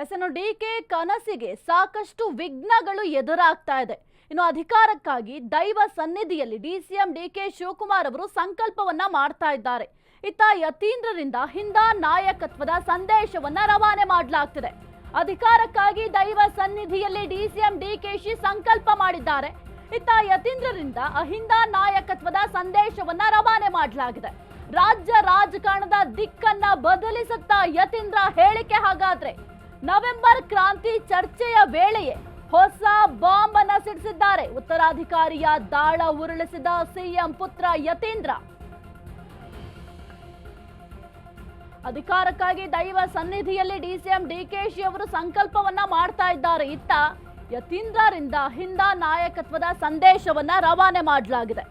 S D K ಕನಸಿಗೆ ಸಾಕಷ್ಟು ವಿಘ್ನಗಳು ಎದುರಾಗ್ತಾ ಇದೆ. ಇನ್ನು ಅಧಿಕಾರಕ್ಕಾಗಿ ದೈವ ಸನ್ನಿಧಿಯಲ್ಲಿ D DCM D K Shivakumar ಅವರು ಸಂಕಲ್ಪವನ್ನ ಮಾಡ್ತಾ ಇದ್ದಾರೆ. ಇತ್ತ ಯತೀಂದ್ರರಿಂದ ಹಿಂದ ನಾಯಕತ್ವದ ಸಂದೇಶವನ್ನ ರವಾನೆ ಮಾಡಲಾಗ್ತಿದೆ. ಅಧಿಕಾರಕ್ಕಾಗಿ ದೈವ ಸನ್ನಿಧಿಯಲ್ಲಿ D CM D K she ಸಂಕಲ್ಪ ಮಾಡಿದ್ದಾರೆ. ಇತ್ತ ಯತೀಂದ್ರರಿಂದ ಅಹಿಂದ ನಾಯಕತ್ವದ ಸಂದೇಶವನ್ನ ರವಾನೆ ಮಾಡಲಾಗಿದೆ. ರಾಜ್ಯ ರಾಜಕಾರಣದ ದಿಕ್ಕನ್ನ ಬದಲಿಸುತ್ತಾ ಯತೀಂದ್ರ ಹೇಳಿಕೆ ಹಾಗಾದ್ರೆ ನವೆಂಬರ್ ಕ್ರಾಂತಿ ಚರ್ಚೆಯ ವೇಳೆಯೇ ಹೊಸ ಬಾಂಬ್ ಅನ್ನ ಸಿಡಿಸಿದ್ದಾರೆ. ಉತ್ತರಾಧಿಕಾರಿಯ ದಾಳ ಉರುಳಿಸಿದ ಸಿಎಂ ಪುತ್ರ ಯತೀಂದ್ರ. ಅಧಿಕಾರಕ್ಕಾಗಿ ದೈವ ಸನ್ನಿಧಿಯಲ್ಲಿ ಡಿಸಿಎಂ ಡಿಕೆಶಿ ಅವರು ಸಂಕಲ್ಪವನ್ನ ಮಾಡ್ತಾ ಇದ್ದಾರೆ. ಇತ್ತ ಯತೀಂದ್ರರಿಂದ ಹಿಂದ ನಾಯಕತ್ವದ ಸಂದೇಶವನ್ನ ರವಾನೆ ಮಾಡಲಾಗಿದೆ.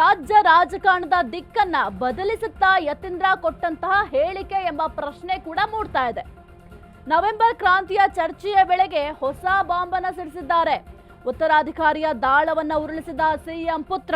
ರಾಜ್ಯ ರಾಜಕಾರಣದ ದಿಕ್ಕನ್ನ ಬದಲಿಸುತ್ತಾ ಯತೀಂದ್ರ ಕೊಟ್ಟಂತಹ ಹೇಳಿಕೆ ಎಂಬ ಪ್ರಶ್ನೆ ಕೂಡ ಮೂಡ್ತಾ ಇದೆ. ನವೆಂಬರ್ ಕ್ರಾಂತಿಯ ಚರ್ಚೆಯ ವೇಳೆಗೆ ಹೊಸ ಬಾಂಬನ್ನು ಸಿಡಿಸಿದ್ದಾರೆ. ಉತ್ತರಾಧಿಕಾರಿಯ ದಾಳವನ್ನ ಉರುಳಿಸಿದ ಸಿಎಂ ಪುತ್ರ.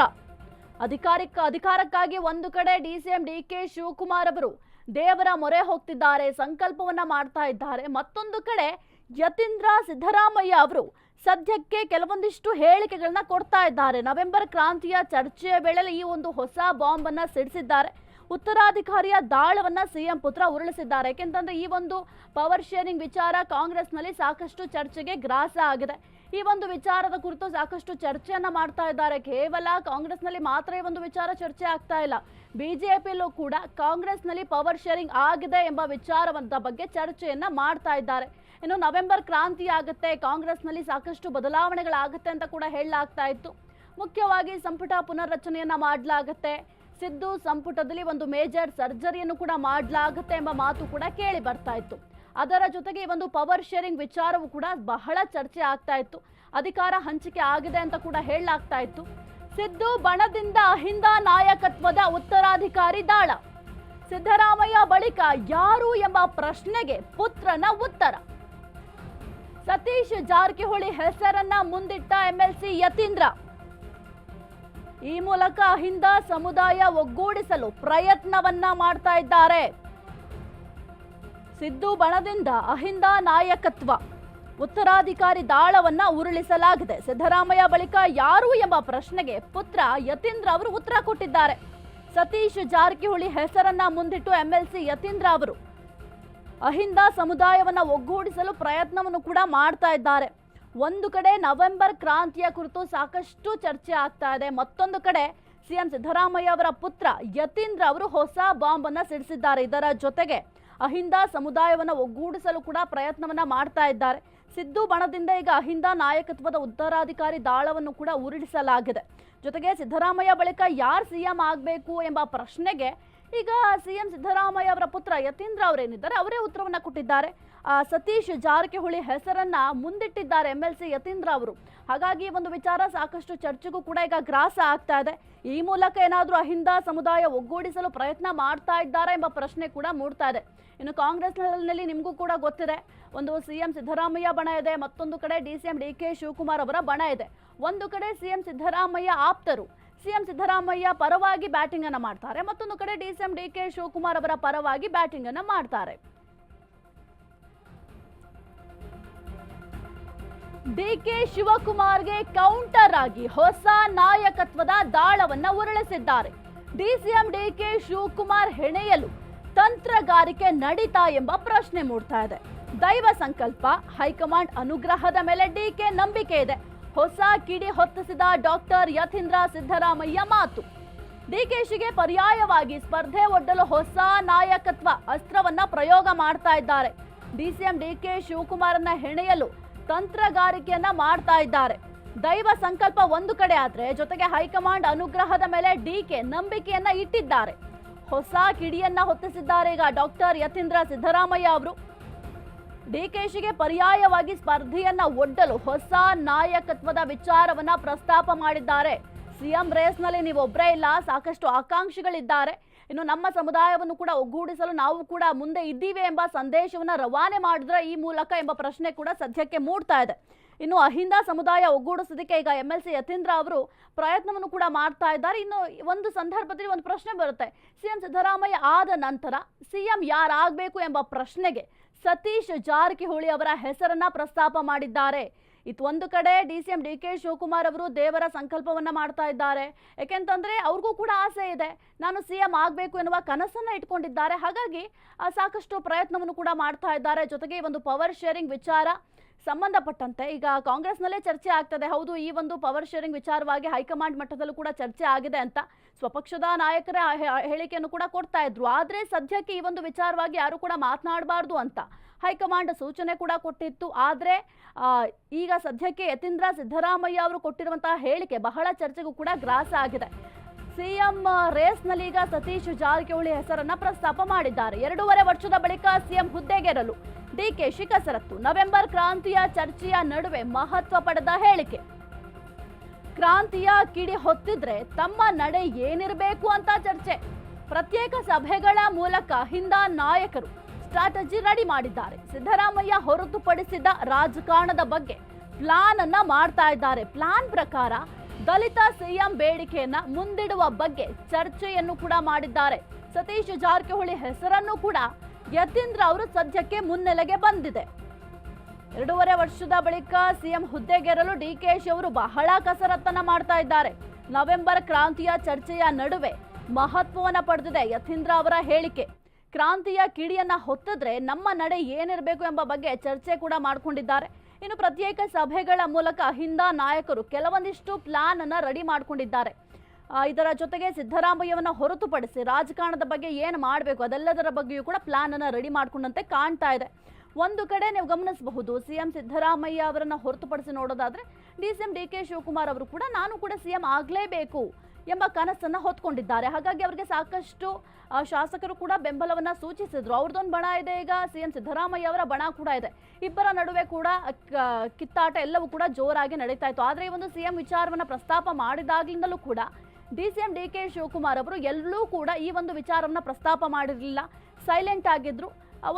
ಅಧಿಕಾರಿಕ, ಅಧಿಕಾರಕ್ಕಾಗಿ ಒಂದು ಕಡೆ ಡಿಸಿಎಂ ಡಿ ಕೆ ಶಿವಕುಮಾರ್ ಅವರು ದೇವರ ಮೊರೆ ಹೋಗ್ತಿದ್ದಾರೆ, ಸಂಕಲ್ಪವನ್ನ ಮಾಡ್ತಾ ಇದ್ದಾರೆ. ಮತ್ತೊಂದು ಕಡೆ ಯತೀಂದ್ರ ಸಿದ್ದರಾಮಯ್ಯ ಅವರು ಸದ್ಯಕ್ಕೆ ಕೆಲವೊಂದಿಷ್ಟು ಹೇಳಿಕೆಗಳನ್ನ ಕೊಡ್ತಾ ಇದ್ದಾರೆ. ನವೆಂಬರ್ ಕ್ರಾಂತಿಯ ಚರ್ಚೆಯ ವೇಳೆಯಲ್ಲಿ ಈ ಒಂದು ಹೊಸ ಬಾಂಬ್ ಅನ್ನ ಸಿಡಿಸಿದ್ದಾರೆ. ಉತ್ತರಾಧಿಕಾರಿಯ ದಾಳವನ್ನ ಸಿಎಂ ಪುತ್ರ ಉರುಳಿಸಿದ್ದಾರೆ. ಯಾಕೆಂತಂದ್ರೆ ಈ ಒಂದು ಪವರ್ ಶೇರಿಂಗ್ ವಿಚಾರ ಕಾಂಗ್ರೆಸ್ನಲ್ಲಿ ಸಾಕಷ್ಟು ಚರ್ಚೆಗೆ ಗ್ರಾಸ ಆಗಿದೆ. ಈ ಒಂದು ವಿಚಾರದ ಕುರಿತು ಸಾಕಷ್ಟು ಚರ್ಚೆಯನ್ನ ಮಾಡ್ತಾ ಇದ್ದಾರೆ. ಕೇವಲ ಕಾಂಗ್ರೆಸ್ನಲ್ಲಿ ಮಾತ್ರ ಈ ಒಂದು ವಿಚಾರ ಚರ್ಚೆ ಆಗ್ತಾ ಇಲ್ಲ. ಬಿಜೆಪಿಯಲ್ಲೂ ಕೂಡ ಕಾಂಗ್ರೆಸ್ನಲ್ಲಿ ಪವರ್ ಶೇರಿಂಗ್ ಆಗಿದೆ ಎಂಬ ವಿಚಾರವಂತ ಬಗ್ಗೆ ಚರ್ಚೆಯನ್ನ ಮಾಡ್ತಾ ಇದ್ದಾರೆ. ಇನ್ನು ನವೆಂಬರ್ ಕ್ರಾಂತಿ ಆಗುತ್ತೆ, ಕಾಂಗ್ರೆಸ್ನಲ್ಲಿ ಸಾಕಷ್ಟು ಬದಲಾವಣೆಗಳಾಗುತ್ತೆ ಅಂತ ಕೂಡ ಹೇಳಲಾಗ್ತಾ ಇತ್ತು. ಮುಖ್ಯವಾಗಿ ಸಂಪುಟ ಪುನರ್ರಚನೆಯನ್ನ ಮಾಡಲಾಗುತ್ತೆ. ಸಿದ್ದು ಸಂಪುಟದಲ್ಲಿ ಒಂದು ಮೇಜರ್ ಸರ್ಜರಿಯನ್ನು ಕೂಡ ಮಾಡಲಾಗುತ್ತೆ ಎಂಬ ಮಾತು ಕೂಡ ಕೇಳಿ ಬರ್ತಾ ಇತ್ತು. ಅದರ ಜೊತೆಗೆ ಒಂದು ಪವರ್ ಶೇರಿಂಗ್ ವಿಚಾರವೂ ಕೂಡ ಬಹಳ ಚರ್ಚೆ ಆಗ್ತಾ ಇತ್ತು. ಅಧಿಕಾರ ಹಂಚಿಕೆ ಆಗಿದೆ ಅಂತ ಕೂಡ ಹೇಳಲಾಗ್ತಾ ಇತ್ತು. ಸಿದ್ದು ಬಣದಿಂದ ಅಹಿಂದ ನಾಯಕತ್ವದ ಉತ್ತರಾಧಿಕಾರಿ ದಾಳ. ಸಿದ್ದರಾಮಯ್ಯ ಬಳಿಕ ಯಾರು ಎಂಬ ಪ್ರಶ್ನೆಗೆ ಪುತ್ರನ ಉತ್ತರ. ಸತೀಶ್ ಜಾರಕಿಹೊಳಿ ಹೆಸರನ್ನ ಮುಂದಿಟ್ಟ ಎಂಎಲ್ಸಿ ಯತೀಂದ್ರ. ಈ ಮೂಲಕ ಅಹಿಂದ ಸಮುದಾಯ ಒಗ್ಗೂಡಿಸಲು ಪ್ರಯತ್ನವನ್ನ ಮಾಡ್ತಾ ಇದ್ದಾರೆ. ಸಿದ್ದು ಬಣದಿಂದ ಅಹಿಂದ ನಾಯಕತ್ವ. ಉತ್ತರಾಧಿಕಾರಿ ದಾಳವನ್ನ ಉರುಳಿಸಲಾಗಿದೆ. ಸಿದ್ದರಾಮಯ್ಯ ಬಳಿಕ ಯಾರು ಎಂಬ ಪ್ರಶ್ನೆಗೆ ಪುತ್ರ ಯತೀಂದ್ರ ಅವರು ಉತ್ತರ ಕೊಟ್ಟಿದ್ದಾರೆ. ಸತೀಶ್ ಜಾರಕಿಹೊಳಿ ಹೆಸರನ್ನ ಮುಂದಿಟ್ಟು ಎಂಎಲ್ಸಿ ಯತೀಂದ್ರ ಅವರು ಅಹಿಂದ ಸಮುದಾಯವನ್ನ ಒಗ್ಗೂಡಿಸಲು ಪ್ರಯತ್ನವನ್ನು ಕೂಡ ಮಾಡ್ತಾ ಇದ್ದಾರೆ. ಒಂದು ಕಡೆ ನವೆಂಬರ್ ಕ್ರಾಂತಿಯ ಕುರಿತು ಸಾಕಷ್ಟು ಚರ್ಚೆ ಆಗ್ತಾ ಇದೆ. ಮತ್ತೊಂದು ಕಡೆ ಸಿಎಂ ಸಿದ್ದರಾಮಯ್ಯ ಅವರ ಪುತ್ರ ಯತೀಂದ್ರ ಅವರು ಹೊಸ ಬಾಂಬ್ ಅನ್ನ ಸಿಡಿಸಿದ್ದಾರೆ. ಇದರ ಜೊತೆಗೆ ಅಹಿಂದ ಸಮುದಾಯವನ್ನ ಒಗ್ಗೂಡಿಸಲು ಕೂಡ ಪ್ರಯತ್ನವನ್ನ ಮಾಡ್ತಾ ಇದ್ದಾರೆ. ಸಿದ್ದು ಬಣದಿಂದ ಈಗ ಅಹಿಂದ ನಾಯಕತ್ವದ ಉತ್ತರಾಧಿಕಾರಿ ದಾಳವನ್ನು ಕೂಡ ಉರುಳಿಸಲಾಗಿದೆ. ಜೊತೆಗೆ ಸಿದ್ದರಾಮಯ್ಯ ಬಳಿಕ ಯಾರು ಸಿಎಂ ಆಗಬೇಕು ಎಂಬ ಪ್ರಶ್ನೆಗೆ ಈಗ ಸಿಎಂ ಸಿದ್ದರಾಮಯ್ಯ ಅವರ ಪುತ್ರ ಯತೀಂದ್ರ ಅವರೇನಿದ್ದಾರೆ ಅವರೇ ಉತ್ತರವನ್ನ ಕೊಟ್ಟಿದ್ದಾರೆ. ಸತೀಶ್ ಜಾರಕಿಹೊಳಿ ಹೆಸರನ್ನ ಮುಂದಿಟ್ಟಿದ್ದಾರೆ ಎಂ ಎಲ್ ಸಿ ಯತೀಂದ್ರ ಅವರು. ಹಾಗಾಗಿ ಈ ಒಂದು ವಿಚಾರ ಸಾಕಷ್ಟು ಚರ್ಚೆಗೂ ಕೂಡ ಈಗ ಗ್ರಾಸ ಆಗ್ತಾ ಇದೆ. ಈ ಮೂಲಕ ಏನಾದರೂ ಅಹಿಂದ ಸಮುದಾಯ ಒಗ್ಗೂಡಿಸಲು ಪ್ರಯತ್ನ ಮಾಡ್ತಾ ಇದ್ದಾರೆ ಎಂಬ ಪ್ರಶ್ನೆ ಕೂಡ ಮೂಡ್ತಾ ಇದೆ. ಇನ್ನು ಕಾಂಗ್ರೆಸ್ನಲ್ಲಿ ನಿಮಗೂ ಕೂಡ ಗೊತ್ತಿದೆ, ಒಂದು ಸಿಎಂ ಸಿದ್ದರಾಮಯ್ಯ ಬಣ ಇದೆ, ಮತ್ತೊಂದು ಕಡೆ D C M D K Shivakumar ಅವರ ಬಣ ಇದೆ. ಒಂದು ಕಡೆ ಸಿಎಂ ಸಿದ್ದರಾಮಯ್ಯ ಆಪ್ತರು ಸಿಎಂ ಸಿದ್ದರಾಮಯ್ಯ ಪರವಾಗಿ ಬ್ಯಾಟಿಂಗ್ ಅನ್ನು ಮಾಡ್ತಾರೆ. ಮತ್ತೊಂದು ಕಡೆ ಡಿಸಿಎಂ ಡಿ ಕೆ ಶಿವಕುಮಾರ್ ಅವರ ಪರವಾಗಿ ಬ್ಯಾಟಿಂಗ್ ಅನ್ನು ಮಾಡ್ತಾರೆ. ಡಿಕೆ ಶಿವಕುಮಾರ್ಗೆ ಕೌಂಟರ್ ಆಗಿ ಹೊಸ ನಾಯಕತ್ವದ ದಾಳವನ್ನ ಉರುಳಿಸಿದ್ದಾರೆ. ಡಿಸಿಎಂ ಡಿಕೆ ಶಿವಕುಮಾರ್ ಹೆಣೆಯಲು ತಂತ್ರಗಾರಿಕೆ ನಡೀತಾ ಎಂಬ ಪ್ರಶ್ನೆ ಮೂಡ್ತಾ ಇದೆ. ದೈವ ಸಂಕಲ್ಪ, ಹೈಕಮಾಂಡ್ ಅನುಗ್ರಹದ ಮೇಲೆ ಡಿಕೆ ನಂಬಿಕೆ ಇದೆ. ಹೊಸ ಕಿಡಿ ಹೊತ್ತಿಸಿದ ಡಾಕ್ಟರ್ ಯತೀಂದ್ರ ಸಿದ್ದರಾಮಯ್ಯ ಮಾತು. ಡಿಕೆಶಿಗೆ ಪರ್ಯಾಯವಾಗಿ ಸ್ಪರ್ಧೆ ಒಡ್ಡಲು ಹೊಸ ನಾಯಕತ್ವ ಅಸ್ತ್ರವನ್ನ ಪ್ರಯೋಗ ಮಾಡ್ತಾ ಇದ್ದಾರೆ. ಡಿಸಿಎಂ ಡಿಕೆ ಶಿವಕುಮಾರನ್ನ ಹೆಣೆಯಲು ತಂತ್ರಗಾರಿಕೆಯನ್ನ ಮಾಡ್ತಾ ಇದ್ದಾರೆ. ದೈವ ಸಂಕಲ್ಪ ಒಂದು ಕಡೆ ಆದ್ರೆ ಜೊತೆಗೆ ಹೈಕಮಾಂಡ್ ಅನುಗ್ರಹದ ಮೇಲೆ ಡಿಕೆ ನಂಬಿಕೆಯನ್ನ ಇಟ್ಟಿದ್ದಾರೆ. ಹೊಸ ಕಿಡಿಯನ್ನ ಹೊತ್ತಿಸಿದ್ದಾರೆ ಈಗ ಡಾಕ್ಟರ್ ಯತೀಂದ್ರ ಸಿದ್ದರಾಮಯ್ಯ ಅವರು. ಡಿಕೆಶಿಗೆ ಪರ್ಯಾಯವಾಗಿ ಸ್ಪರ್ಧೆಯನ್ನ ಒಡ್ಡಲು ಹೊಸ ನಾಯಕತ್ವದ ವಿಚಾರವನ್ನ ಪ್ರಸ್ತಾಪ ಮಾಡಿದ್ದಾರೆ. ಸಿಎಂ ರೇಸ್ನಲ್ಲಿ ನೀವು ಒಬ್ಬರೇ ಇಲ್ಲ, ಸಾಕಷ್ಟು ಆಕಾಂಕ್ಷಿಗಳಿದ್ದಾರೆ. ಇನ್ನು ನಮ್ಮ ಸಮುದಾಯವನ್ನು ಕೂಡ ಒಗ್ಗೂಡಿಸಲು ನಾವು ಕೂಡ ಮುಂದೆ ಇದ್ದೀವಿ ಎಂಬ ಸಂದೇಶವನ್ನ ರವಾನೆ ಮಾಡಿದ್ರೆ ಈ ಮೂಲಕ ಎಂಬ ಪ್ರಶ್ನೆ ಕೂಡ ಸದ್ಯಕ್ಕೆ ಮೂಡ್ತಾ ಇದೆ. ಇನ್ನು ಅಹಿಂದ ಸಮುದಾಯ ಒಗ್ಗೂಡಿಸೋದಕ್ಕೆ ಈಗ ಎಂ ಎಲ್ ಸಿ ಯತೀಂದ್ರ ಅವರು ಪ್ರಯತ್ನವನ್ನು ಕೂಡ ಮಾಡ್ತಾ ಇದ್ದಾರೆ. ಇನ್ನು ಒಂದು ಸಂದರ್ಭದಲ್ಲಿ ಒಂದು ಪ್ರಶ್ನೆ ಬರುತ್ತೆ. ಸಿಎಂ ಸಿದ್ದರಾಮಯ್ಯ ಆದ ನಂತರ ಸಿಎಂ ಯಾರಾಗಬೇಕು ಎಂಬ ಪ್ರಶ್ನೆಗೆ ಸತೀಶ್ ಜಾರಕಿಹೊಳಿ ಅವರ ಹೆಸರನ್ನ ಪ್ರಸ್ತಾಪ ಮಾಡಿದ್ದಾರೆ. ಇದು ಒಂದು ಕಡೆ D C M D K Shivakumar ಅವರು ದೇವರ ಸಂಕಲ್ಪವನ್ನ ಮಾಡ್ತಾ ಇದ್ದಾರೆ. ಯಾಕೆಂತಂದ್ರೆ ಅವ್ರಿಗೂ ಕೂಡ ಆಸೆ ಇದೆ. ನಾನು ಸಿ ಎಂ ಆಗಬೇಕು ಎನ್ನುವ ಕನಸನ್ನ ಇಟ್ಕೊಂಡಿದ್ದಾರೆ. ಹಾಗಾಗಿ ಸಾಕಷ್ಟು ಪ್ರಯತ್ನವನ್ನು ಕೂಡ ಮಾಡ್ತಾ ಇದ್ದಾರೆ. ಜೊತೆಗೆ ಒಂದು ಪವರ್ ಶೇರಿಂಗ್ ವಿಚಾರ ಸಂಬಂಧಪಟ್ಟಂತೆ. ಈಗ ಕಾಂಗ್ರೆಸ್ನಲ್ಲೇ ಚರ್ಚೆ ಆಗ್ತದೆ. ಹೌದು, ಈ ಒಂದು ಪವರ್ ಶೇರಿಂಗ್ ವಿಚಾರವಾಗಿ ಹೈಕಮಾಂಡ್ ಮಟ್ಟದಲ್ಲೂ ಕೂಡ ಚರ್ಚೆ ಆಗಿದೆ ಅಂತ ಸ್ವಪಕ್ಷದ ನಾಯಕರ ಹೇಳಿಕೆಯನ್ನು ಕೂಡ ಕೊಡ್ತಾ ಇದ್ರು. ಆದರೆ ಸದ್ಯಕ್ಕೆ ಈ ಒಂದು ವಿಚಾರವಾಗಿ ಯಾರು ಕೂಡ ಮಾತನಾಡಬಾರ್ದು ಅಂತ ಹೈಕಮಾಂಡ್ ಸೂಚನೆ ಕೂಡ ಕೊಟ್ಟಿತ್ತು. ಆದರೆ ಈಗ ಸದ್ಯಕ್ಕೆ ಯತೀಂದ್ರ ಸಿದ್ದರಾಮಯ್ಯ ಅವರು ಕೊಟ್ಟಿರುವಂತಹ ಹೇಳಿಕೆ ಬಹಳ ಚರ್ಚೆಗೂ ಕೂಡ ಗ್ರಾಸ ಆಗಿದೆ. ಸಿಎಂ ರೇಸ್ನಲ್ಲಿ ಈಗ ಸತೀಶ್ ಜಾರಕಿಹೊಳಿ ಹೆಸರನ್ನ ಪ್ರಸ್ತಾಪ ಮಾಡಿದ್ದಾರೆ. ಎರಡೂವರೆ ವರ್ಷದ ಬಳಿಕ ಸಿಎಂ ಹುದ್ದೆಗೇರಲು ಡಿಕೆಶಿ ಕಸರತ್ತು ನವೆಂಬರ್ ಕ್ರಾಂತಿಯ ಚರ್ಚೆಯ ನಡುವೆ ಮಹತ್ವ ಪಡೆದ ಹೇಳಿಕೆ. ಕ್ರಾಂತಿಯ ಕಿಡಿ ಹೊತ್ತಿದ್ರೆ ತಮ್ಮ ನಡೆ ಏನಿರಬೇಕು ಅಂತ ಚರ್ಚೆ. ಪ್ರತ್ಯೇಕ ಸಭೆಗಳ ಮೂಲಕ ಹಿಂದ ನಾಯಕರು ಸ್ಟ್ರಾಟಜಿ ರೆಡಿ ಮಾಡಿದ್ದಾರೆ. ಸಿದ್ದರಾಮಯ್ಯ ಹೊರತುಪಡಿಸಿದ ರಾಜಕಾರಣದ ಬಗ್ಗೆ ಪ್ಲಾನ್ ಅನ್ನ ಮಾಡ್ತಾ ಇದ್ದಾರೆ. ಪ್ಲಾನ್ ಪ್ರಕಾರ ದಲಿತ ಸಿಎಂ ಬೇಡಿಕೆಯನ್ನ ಮುಂದಿಡುವ ಬಗ್ಗೆ ಚರ್ಚೆಯನ್ನು ಕೂಡ ಮಾಡಿದ್ದಾರೆ. ಸತೀಶ್ ಜಾರಕಿಹೊಳಿ ಹೆಸರನ್ನು ಕೂಡ ಯತೀಂದ್ರ ಅವರು ಸದ್ಯಕ್ಕೆ ಮುನ್ನೆಲೆಗೆ ಬಂದಿದೆ. ಎರಡೂವರೆ ವರ್ಷದ ಬಳಿಕ ಸಿಎಂ ಹುದ್ದೆಗೇರಲು ಡಿಕೆಶಿ ಅವರು ಬಹಳ ಕಸರತ್ತನ್ನ ಮಾಡ್ತಾ ಇದ್ದಾರೆ. ನವೆಂಬರ್ ಕ್ರಾಂತಿಯ ಚರ್ಚೆಯ ನಡುವೆ ಮಹತ್ವವನ್ನು ಪಡೆದಿದೆ ಯತೀಂದ್ರ ಅವರ ಹೇಳಿಕೆ. ಕ್ರಾಂತಿಯ ಕಿಡಿಯನ್ನ ಹೊತ್ತಿದ್ರೆ ನಮ್ಮ ನಡೆ ಏನಿರಬೇಕು ಎಂಬ ಬಗ್ಗೆ ಚರ್ಚೆ ಕೂಡ ಮಾಡಿಕೊಂಡಿದ್ದಾರೆ. ಇನ್ನು ಪ್ರತ್ಯೇಕ ಸಭೆಗಳ ಮೂಲಕ ಹಿಂದ ನಾಯಕರು ಕೆಲವೊಂದಿಷ್ಟು ಪ್ಲಾನ್ ಅನ್ನ ರೆಡಿ ಮಾಡಿಕೊಂಡಿದ್ದಾರೆ. ಇದರ ಜೊತೆಗೆ ಸಿದ್ದರಾಮಯ್ಯವನ್ನ ಹೊರತುಪಡಿಸಿ ರಾಜಕಾರಣದ ಬಗ್ಗೆ ಏನು ಮಾಡಬೇಕು? ಅದೆಲ್ಲದರ ಬಗ್ಗೆಯೂ ಕೂಡ ಪ್ಲಾನ್ ಅನ್ನ ರೆಡಿ ಮಾಡ್ಕೊಂಡಂತೆ ಕಾಣ್ತಾ ಇದೆ. ಒಂದು ಕಡೆ ನೀವು ಗಮನಿಸಬಹುದು, ಸಿಎಂ ಸಿದ್ದರಾಮಯ್ಯ ಅವರನ್ನ ಹೊರತುಪಡಿಸಿ ನೋಡೋದಾದ್ರೆ D C M D K Shivakumar ಅವರು ಕೂಡ ನಾನು ಕೂಡ ಸಿಎಂ ಆಗಲೇಬೇಕು ಎಂಬ ಕನಸನ್ನ ಹೊತ್ಕೊಂಡಿದ್ದಾರೆ. ಹಾಗಾಗಿ ಅವರಿಗೆ ಸಾಕಷ್ಟು ಶಾಸಕರು ಕೂಡ ಬೆಂಬಲವನ್ನ ಸೂಚಿಸಿದ್ರು. ಅವ್ರದ್ದೊಂದು ಬಣ ಇದೆ ಈಗ ಸಿಎಂ ಸಿದ್ದರಾಮಯ್ಯ ಅವರ ಬಣ ಕೂಡ ಇದೆ. ಇಬ್ಬರ ನಡುವೆ ಕೂಡ ಕಿತ್ತಾಟ ಎಲ್ಲವೂ ಕೂಡ ಜೋರಾಗಿ ನಡೀತಾ ಇತ್ತು. ಆದರೆ ಈ ಒಂದು ಸಿಎಂ ವಿಚಾರವನ್ನ ಪ್ರಸ್ತಾಪ ಮಾಡಿದಾಗ್ಲಿಂದಲೂ ಕೂಡ D C M D K Shivakumar ಅವರು ಎಲ್ಲೂ ಕೂಡ ಈ ಒಂದು ವಿಚಾರವನ್ನು ಪ್ರಸ್ತಾಪ ಮಾಡಿರಲಿಲ್ಲ. ಸೈಲೆಂಟ್ ಆಗಿದ್ರು.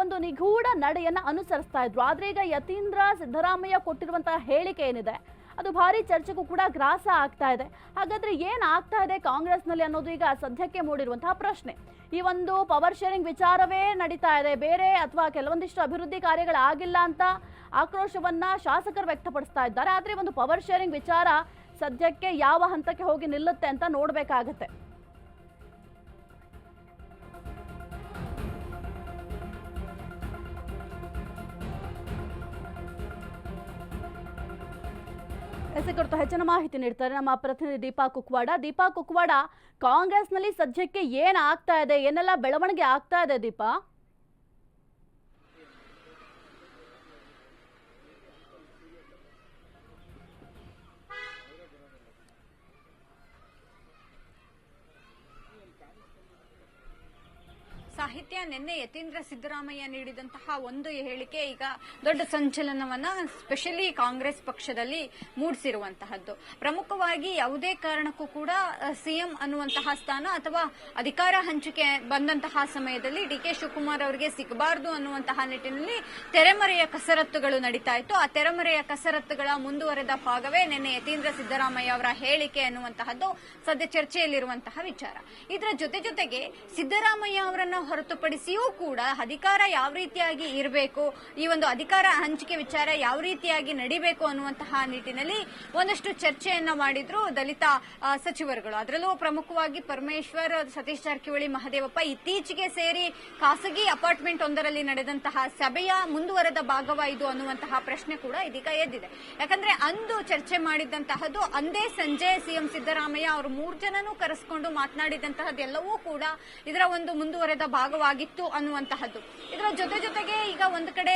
ಒಂದು ನಿಗೂಢ ನಡೆಯನ್ನ ಅನುಸರಿಸ್ತಾ ಇದ್ರು. ಆದರೆ ಈಗ ಯತೀಂದ್ರ ಸಿದ್ದರಾಮಯ್ಯ ಕೊಟ್ಟಿರುವಂತಹ ಹೇಳಿಕೆ ಏನಿದೆ, ಅದು ಭಾರಿ ಚರ್ಚೆಗೂ ಕೂಡ ಗ್ರಾಸ ಆಗ್ತಾ ಇದೆ. ಹಾಗಾದ್ರೆ ಏನ್ ಆಗ್ತಾ ಇದೆ ಕಾಂಗ್ರೆಸ್ನಲ್ಲಿ ಅನ್ನೋದು ಈಗ ಸದ್ಯಕ್ಕೆ ಮೂಡಿರುವಂತಹ ಪ್ರಶ್ನೆ. ಈ ಒಂದು ಪವರ್ ಶೇರಿಂಗ್ ವಿಚಾರವೇ ನಡೀತಾ ಇದೆ. ಬೇರೆ ಅಥವಾ ಕೆಲವೊಂದಿಷ್ಟು ಅಭಿವೃದ್ಧಿ ಕಾರ್ಯಗಳಾಗಿಲ್ಲ ಅಂತ ಆಕ್ರೋಶವನ್ನ ಶಾಸಕರು ವ್ಯಕ್ತಪಡಿಸ್ತಾ ಇದ್ದಾರೆ. ಆದ್ರೆ ಒಂದು ಪವರ್ ಶೇರಿಂಗ್ ವಿಚಾರ ಸದ್ಯಕ್ಕೆ ಯಾವ ಹಂತಕ್ಕೆ ಹೋಗಿ ನಿಲ್ಲುತ್ತೆ ಅಂತ ನೋಡಬೇಕಾಗತ್ತೆ. ಕುರಿತು ಹೆಚ್ಚಿನ ಮಾಹಿತಿ ನೀಡ್ತಾರೆ ನಮ್ಮ ಪ್ರತಿನಿಧಿ ದೀಪಾ ಕುಕ್ವಾಡ. ದೀಪಾ ಕುಕ್ವಾಡ, ಕಾಂಗ್ರೆಸ್ನಲ್ಲಿ ಸದ್ಯಕ್ಕೆ ಏನ್ ಆಗ್ತಾ ಇದೆ? ಏನೆಲ್ಲ ಬೆಳವಣಿಗೆ ಆಗ್ತಾ ಇದೆ ದೀಪಾ ಸಾಹಿತ್ಯ ನಿನ್ನೆ ಯತೀಂದ್ರ ಸಿದ್ದರಾಮಯ್ಯ ನೀಡಿದಂತಹ ಒಂದು ಹೇಳಿಕೆ ಈಗ ದೊಡ್ಡ ಸಂಚಲನವನ್ನ ಸ್ಪೆಷಲಿ ಕಾಂಗ್ರೆಸ್ ಪಕ್ಷದಲ್ಲಿ ಮೂಡಿಸಿರುವಂತಹದ್ದು. ಪ್ರಮುಖವಾಗಿ ಯಾವುದೇ ಕಾರಣಕ್ಕೂ ಕೂಡ ಸಿಎಂ ಅನ್ನುವಂತಹ ಸ್ಥಾನ ಅಥವಾ ಅಧಿಕಾರ ಹಂಚಿಕೆ ಬಂದಂತಹ ಸಮಯದಲ್ಲಿ ಡಿ ಕೆ ಶಿವಕುಮಾರ್ ಅವರಿಗೆ ಸಿಗಬಾರದು ಅನ್ನುವಂತಹ ನಿಟ್ಟಿನಲ್ಲಿ ತೆರೆಮರೆಯ ಕಸರತ್ತುಗಳು ನಡೀತಾ ಇತ್ತು. ಆ ತೆರೆಮರೆಯ ಕಸರತ್ತುಗಳ ಮುಂದುವರೆದ ಭಾಗವೇ ನಿನ್ನೆ ಯತೀಂದ್ರ ಸಿದ್ದರಾಮಯ್ಯ ಅವರ ಹೇಳಿಕೆ ಅನ್ನುವಂತಹದ್ದು ಸದ್ಯ ಚರ್ಚೆಯಲ್ಲಿರುವಂತಹ ವಿಚಾರ. ಇದರ ಜೊತೆ ಜೊತೆಗೆ ಸಿದ್ದರಾಮಯ್ಯ ಅವರನ್ನ ಹೊರತುಪಡಿಸಿಯೂ ಕೂಡ ಅಧಿಕಾರ ಯಾವ ರೀತಿಯಾಗಿ ಇರಬೇಕು, ಈ ಒಂದು ಅಧಿಕಾರ ಹಂಚಿಕೆ ವಿಚಾರ ಯಾವ ರೀತಿಯಾಗಿ ನಡಿಬೇಕು ಅನ್ನುವಂತಹ ನಿಟ್ಟಿನಲ್ಲಿ ಒಂದಷ್ಟು ಚರ್ಚೆಯನ್ನ ಮಾಡಿದ್ರು ದಲಿತ ಸಚಿವರುಗಳು. ಅದರಲ್ಲೂ ಪ್ರಮುಖವಾಗಿ ಪರಮೇಶ್ವರ್, ಸತೀಶ್ ಜಾರಕಿಹೊಳಿ, ಮಹದೇವಪ್ಪ ಇತ್ತೀಚೆಗೆ ಸೇರಿ ಖಾಸಗಿ ಅಪಾರ್ಟ್ಮೆಂಟ್ ಒಂದರಲ್ಲಿ ನಡೆದಂತಹ ಸಭೆಯ ಮುಂದುವರೆದ ಭಾಗವಾಯಿತು ಅನ್ನುವಂತಹ ಪ್ರಶ್ನೆ ಕೂಡ ಇದೀಗ ಎದ್ದಿದೆ. ಯಾಕಂದ್ರೆ ಅಂದು ಚರ್ಚೆ ಮಾಡಿದಂತಹದ್ದು, ಅಂದೇ ಸಂಜೆ ಸಿಎಂ ಸಿದ್ದರಾಮಯ್ಯ ಅವರು ಮೂರು ಜನನೂ ಕರೆಸ್ಕೊಂಡು ಮಾತನಾಡಿದಂತಹದ್ದೆಲ್ಲವೂ ಕೂಡ ಇದರ ಒಂದು ಮುಂದುವರೆದ ಭಾಗವಾಗಿತ್ತು ಅನ್ನುವಂತಹದ್ದು. ಇದರ ಜೊತೆ ಜೊತೆಗೆ ಈಗ ಒಂದು ಕಡೆ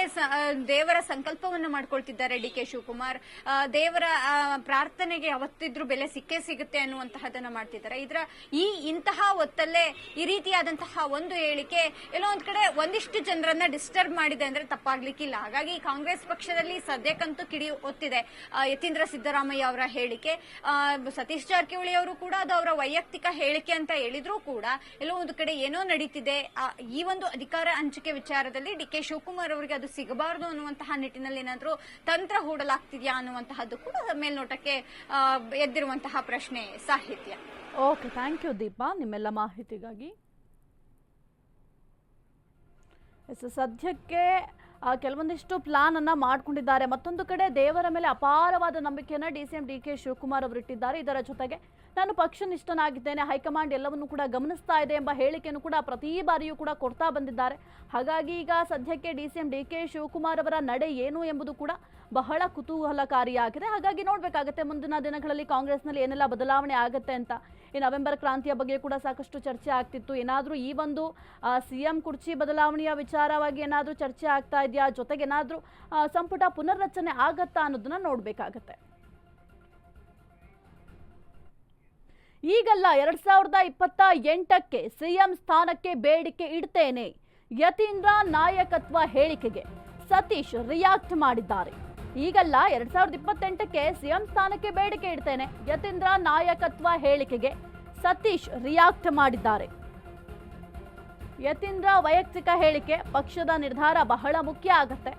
ದೇವರ ಸಂಕಲ್ಪವನ್ನು ಮಾಡ್ಕೊಳ್ತಿದ್ದಾರೆ ಡಿ ಕೆ ಶಿವಕುಮಾರ್. ದೇವರ ಪ್ರಾರ್ಥನೆಗೆ ಯಾವತ್ತಿದ್ರೂ ಬೆಲೆ ಸಿಕ್ಕೇ ಸಿಗುತ್ತೆ ಅನ್ನುವಂತಹದನ್ನ ಮಾಡ್ತಿದ್ದಾರೆ. ಇದರ ಈ ಇಂತಹ ಒತ್ತಲ್ಲೇ ಈ ರೀತಿಯಾದಂತಹ ಒಂದು ಹೇಳಿಕೆ ಎಲ್ಲೋ ಒಂದ್ ಕಡೆ ಒಂದಿಷ್ಟು ಜನರನ್ನ ಡಿಸ್ಟರ್ಬ್ ಮಾಡಿದೆ ಅಂದ್ರೆ ತಪ್ಪಾಗ್ಲಿಕ್ಕಿಲ್ಲ. ಹಾಗಾಗಿ ಕಾಂಗ್ರೆಸ್ ಪಕ್ಷದಲ್ಲಿ ಸದ್ಯಕ್ಕಂತೂ ಕಿಡಿ ಒತ್ತಿದೆ ಯತೀಂದ್ರ ಸಿದ್ದರಾಮಯ್ಯ ಅವರ ಹೇಳಿಕೆ. ಸತೀಶ್ ಜಾರಕಿಹೊಳಿ ಅವರು ಕೂಡ ಅದು ಅವರ ವೈಯಕ್ತಿಕ ಹೇಳಿಕೆ ಅಂತ ಹೇಳಿದ್ರು ಕೂಡ ಎಲ್ಲೋ ಒಂದು ಕಡೆ ಏನೋ ನಡೀತಿದೆ. ಈ ಒಂದು ಅಧಿಕಾರ ಹಂಚಿಕೆ ವಿಚಾರದಲ್ಲಿ ಡಿ ಕೆ ಶಿವಕುಮಾರ್ ಅವರಿಗೆ ಅದು ಸಿಗಬಾರದು ಅನ್ನುವಂತಹ ನಿಟ್ಟಿನಲ್ಲಿ ಏನಾದರೂ ತಂತ್ರ ಹೂಡಲಾಗ್ತಿದೆಯಾ ಅನ್ನುವಂತಹದ್ದು ಕೂಡ ಮೇಲ್ನೋಟಕ್ಕೆ ಎದ್ದಿರುವಂತಹ ಪ್ರಶ್ನೆ ಸಾಹಿತ್ಯ. Okay thank you Deepa. ನಿಮ್ಮೆಲ್ಲ ಮಾಹಿತಿಗಾಗಿ. ಎಸ್, ಸದ್ಯಕ್ಕೆ ಕೆಲವೊಂದಿಷ್ಟು ಪ್ಲಾನ್ ಅನ್ನ ಮಾಡಿಕೊಂಡಿದ್ದಾರೆ. ಮತ್ತೊಂದು ಕಡೆ ದೇವರ ಮೇಲೆ ಅಪಾರವಾದ ನಂಬಿಕೆಯನ್ನ D C M D K Shivakumar ಅವರು ಇಟ್ಟಿದ್ದಾರೆ. ಇದರ ಜೊತೆಗೆ ನಾನು ಪಕ್ಷನಿಷ್ಠನಾಗಿದ್ದೇನೆ. ಹೈಕಮಾಂಡ್ ಎಲ್ಲವನ್ನು ಕೂಡ ಗಮನಿಸ್ತಾ ಇದೆ ಎಂಬ ಹೇಳಿಕೆಯನ್ನು ಕೂಡ ಪ್ರತಿ ಬಾರಿಯೂ ಕೂಡ ಕೊಡ್ತಾ ಬಂದಿದ್ದಾರೆ. ಹಾಗಾಗಿ ಈಗ ಸದ್ಯಕ್ಕೆ D C M D K Shivakumar ಅವರ ನಡೆ ಏನು ಎಂಬುದು ಕೂಡ ಬಹಳ ಕುತೂಹಲಕಾರಿಯಾಗಿದೆ. ಹಾಗಾಗಿ ನೋಡ್ಬೇಕಾಗುತ್ತೆ ಮುಂದಿನ ದಿನಗಳಲ್ಲಿ ಕಾಂಗ್ರೆಸ್ನಲ್ಲಿ ಏನೆಲ್ಲ ಬದಲಾವಣೆ ಆಗುತ್ತೆ ಅಂತ. ಈ ನವೆಂಬರ್ ಕ್ರಾಂತಿಯ ಬಗ್ಗೆ ಕೂಡ ಸಾಕಷ್ಟು ಚರ್ಚೆ ಆಗ್ತಿತ್ತು. ಏನಾದರೂ ಈ ಒಂದು ಸಿ ಎಂ ಕುರ್ಚಿ ಬದಲಾವಣೆಯ ವಿಚಾರವಾಗಿ ಏನಾದರೂ ಚರ್ಚೆ ಆಗ್ತಾ ಇದೆಯಾ? ಜೊತೆಗೆ ಏನಾದರೂ ಸಂಪುಟ ಪುನರ್ರಚನೆ ಆಗತ್ತಾ ಅನ್ನೋದನ್ನ ನೋಡಬೇಕಾಗತ್ತೆ. ಈಗಲ್ಲ ಎರಡ್ ಸಾವಿರದ ಇಪ್ಪತ್ತ ಎಂಟಕ್ಕೆ ಸಿಎಂ ಸ್ಥಾನಕ್ಕೆ ಬೇಡಿಕೆ ಇಡ್ತೇನೆ. ಯತೀಂದ್ರ ನಾಯಕತ್ವ ಹೇಳಿಕೆಗೆ ಸತೀಶ್ ರಿಯಾಕ್ಟ್ ಮಾಡಿದ್ದಾರೆ. ಈಗಲ್ಲ ಎರಡ್ ಸಾವಿರದ ಇಪ್ಪತ್ತೆಂಟಕ್ಕೆ ಸಿಎಂ ಸ್ಥಾನಕ್ಕೆ ಬೇಡಿಕೆ ಇಡ್ತೇನೆ. ಯತೀಂದ್ರ ನಾಯಕತ್ವ ಹೇಳಿಕೆಗೆ ಸತೀಶ್ ರಿಯಾಕ್ಟ್ ಮಾಡಿದ್ದಾರೆ. ಯತೀಂದ್ರ ವೈಯಕ್ತಿಕ ಹೇಳಿಕೆ, ಪಕ್ಷದ ನಿರ್ಧಾರ ಬಹಳ ಮುಖ್ಯ ಆಗತ್ತೆ.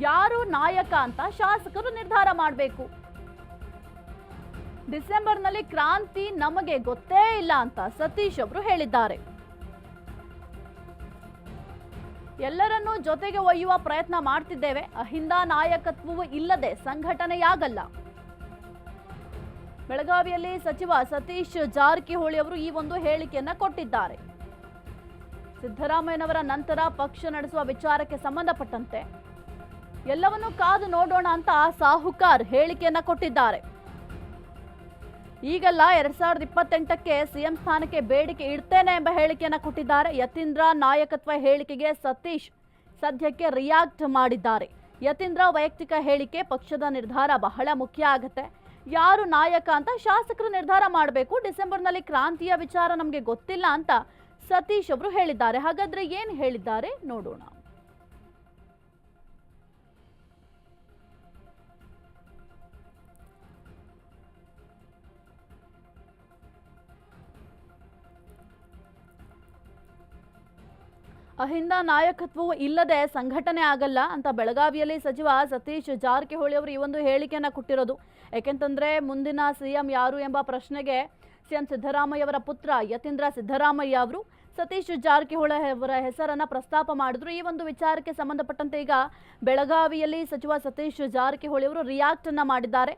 ಯಾರು ನಾಯಕ ಅಂತ ಶಾಸಕರು ನಿರ್ಧಾರ ಮಾಡಬೇಕು. ಡಿಸೆಂಬರ್ನಲ್ಲಿ ಕ್ರಾಂತಿ ನಮಗೆ ಗೊತ್ತೇ ಇಲ್ಲ ಅಂತ ಸತೀಶ್ ಅವರು ಹೇಳಿದ್ದಾರೆ. ಎಲ್ಲರನ್ನೂ ಜೊತೆಗೆ ಒಯ್ಯುವ ಪ್ರಯತ್ನ ಮಾಡ್ತಿದ್ದೇವೆ. ಅಹಿಂದ ನಾಯಕತ್ವವೂ ಇಲ್ಲದೆ ಸಂಘಟನೆಯಾಗಲ್ಲ. ಬೆಳಗಾವಿಯಲ್ಲಿ ಸಚಿವ ಸತೀಶ್ ಜಾರಕಿಹೊಳಿ ಅವರು ಈ ಒಂದು ಹೇಳಿಕೆಯನ್ನ ಕೊಟ್ಟಿದ್ದಾರೆ. ಸಿದ್ದರಾಮಯ್ಯನವರ ನಂತರ ಪಕ್ಷ ನಡೆಸುವ ವಿಚಾರಕ್ಕೆ ಸಂಬಂಧಪಟ್ಟಂತೆ ಎಲ್ಲವನ್ನೂ ಕಾದು ನೋಡೋಣ ಅಂತ ಸಾಹುಕಾರ್ ಹೇಳಿಕೆಯನ್ನ ಕೊಟ್ಟಿದ್ದಾರೆ. ಈಗಲ್ಲ ಎರಡ್ ಸಾವಿರದ ಇಪ್ಪತ್ತೆಂಟಕ್ಕೆ ಸಿಎಂ ಸ್ಥಾನಕ್ಕೆ ಬೇಡಿಕೆ ಇಡ್ತೇನೆ ಎಂಬ ಹೇಳಿಕೆಯನ್ನ ಕೊಟ್ಟಿದ್ದಾರೆ ಯತೀಂದ್ರ ನಾಯಕತ್ವ ಹೇಳಿಕೆಗೆ ಸತೀಶ್ ಸದ್ಯಕ್ಕೆ ರಿಯಾಕ್ಟ್ ಮಾಡಿದ್ದಾರೆ. ಯತೀಂದ್ರ ವೈಯಕ್ತಿಕ ಹೇಳಿಕೆ ಪಕ್ಷದ ನಿರ್ಧಾರ ಬಹಳ ಮುಖ್ಯ ಆಗುತ್ತೆ. ಯಾರು ನಾಯಕ ಅಂತ ಶಾಸಕರು ನಿರ್ಧಾರ ಮಾಡಬೇಕು. ಡಿಸೆಂಬರ್ನಲ್ಲಿ ಕ್ರಾಂತಿಯ ವಿಚಾರ ನಮಗೆ ಗೊತ್ತಿಲ್ಲ ಅಂತ ಸತೀಶ್ ಅವರು ಹೇಳಿದ್ದಾರೆ. ಹಾಗಾದ್ರೆ ಏನು ಹೇಳಿದ್ದಾರೆ ನೋಡೋಣ. ಅಹಿಂದ ನಾಯಕತ್ವವು ಇಲ್ಲದೆ ಸಂಘಟನೆ ಆಗಲ್ಲ ಅಂತ ಬೆಳಗಾವಿಯಲ್ಲಿ ಸಚಿವ ಸತೀಶ್ ಜಾರಕಿಹೊಳಿ ಅವರು ಈ ಒಂದು ಹೇಳಿಕೆಯನ್ನು ಕೊಟ್ಟಿರೋದು. ಯಾಕೆಂತಂದ್ರೆ ಮುಂದಿನ ಸಿಎಂ ಯಾರು ಎಂಬ ಪ್ರಶ್ನೆಗೆ ಸಿಎಂ ಸಿದ್ದರಾಮಯ್ಯ ಅವರ ಪುತ್ರ ಯತೀಂದ್ರ ಸಿದ್ದರಾಮಯ್ಯ ಅವರು ಸತೀಶ್ ಜಾರಕಿಹೊಳಿ ಅವರ ಹೆಸರನ್ನ ಪ್ರಸ್ತಾಪ ಮಾಡಿದ್ರು. ಈ ಒಂದು ವಿಚಾರಕ್ಕೆ ಸಂಬಂಧಪಟ್ಟಂತೆ ಈಗ ಬೆಳಗಾವಿಯಲ್ಲಿ ಸಚಿವ ಸತೀಶ್ ಜಾರಕಿಹೊಳಿ ಅವರು ರಿಯಾಕ್ಟ್ ಅನ್ನ ಮಾಡಿದ್ದಾರೆ.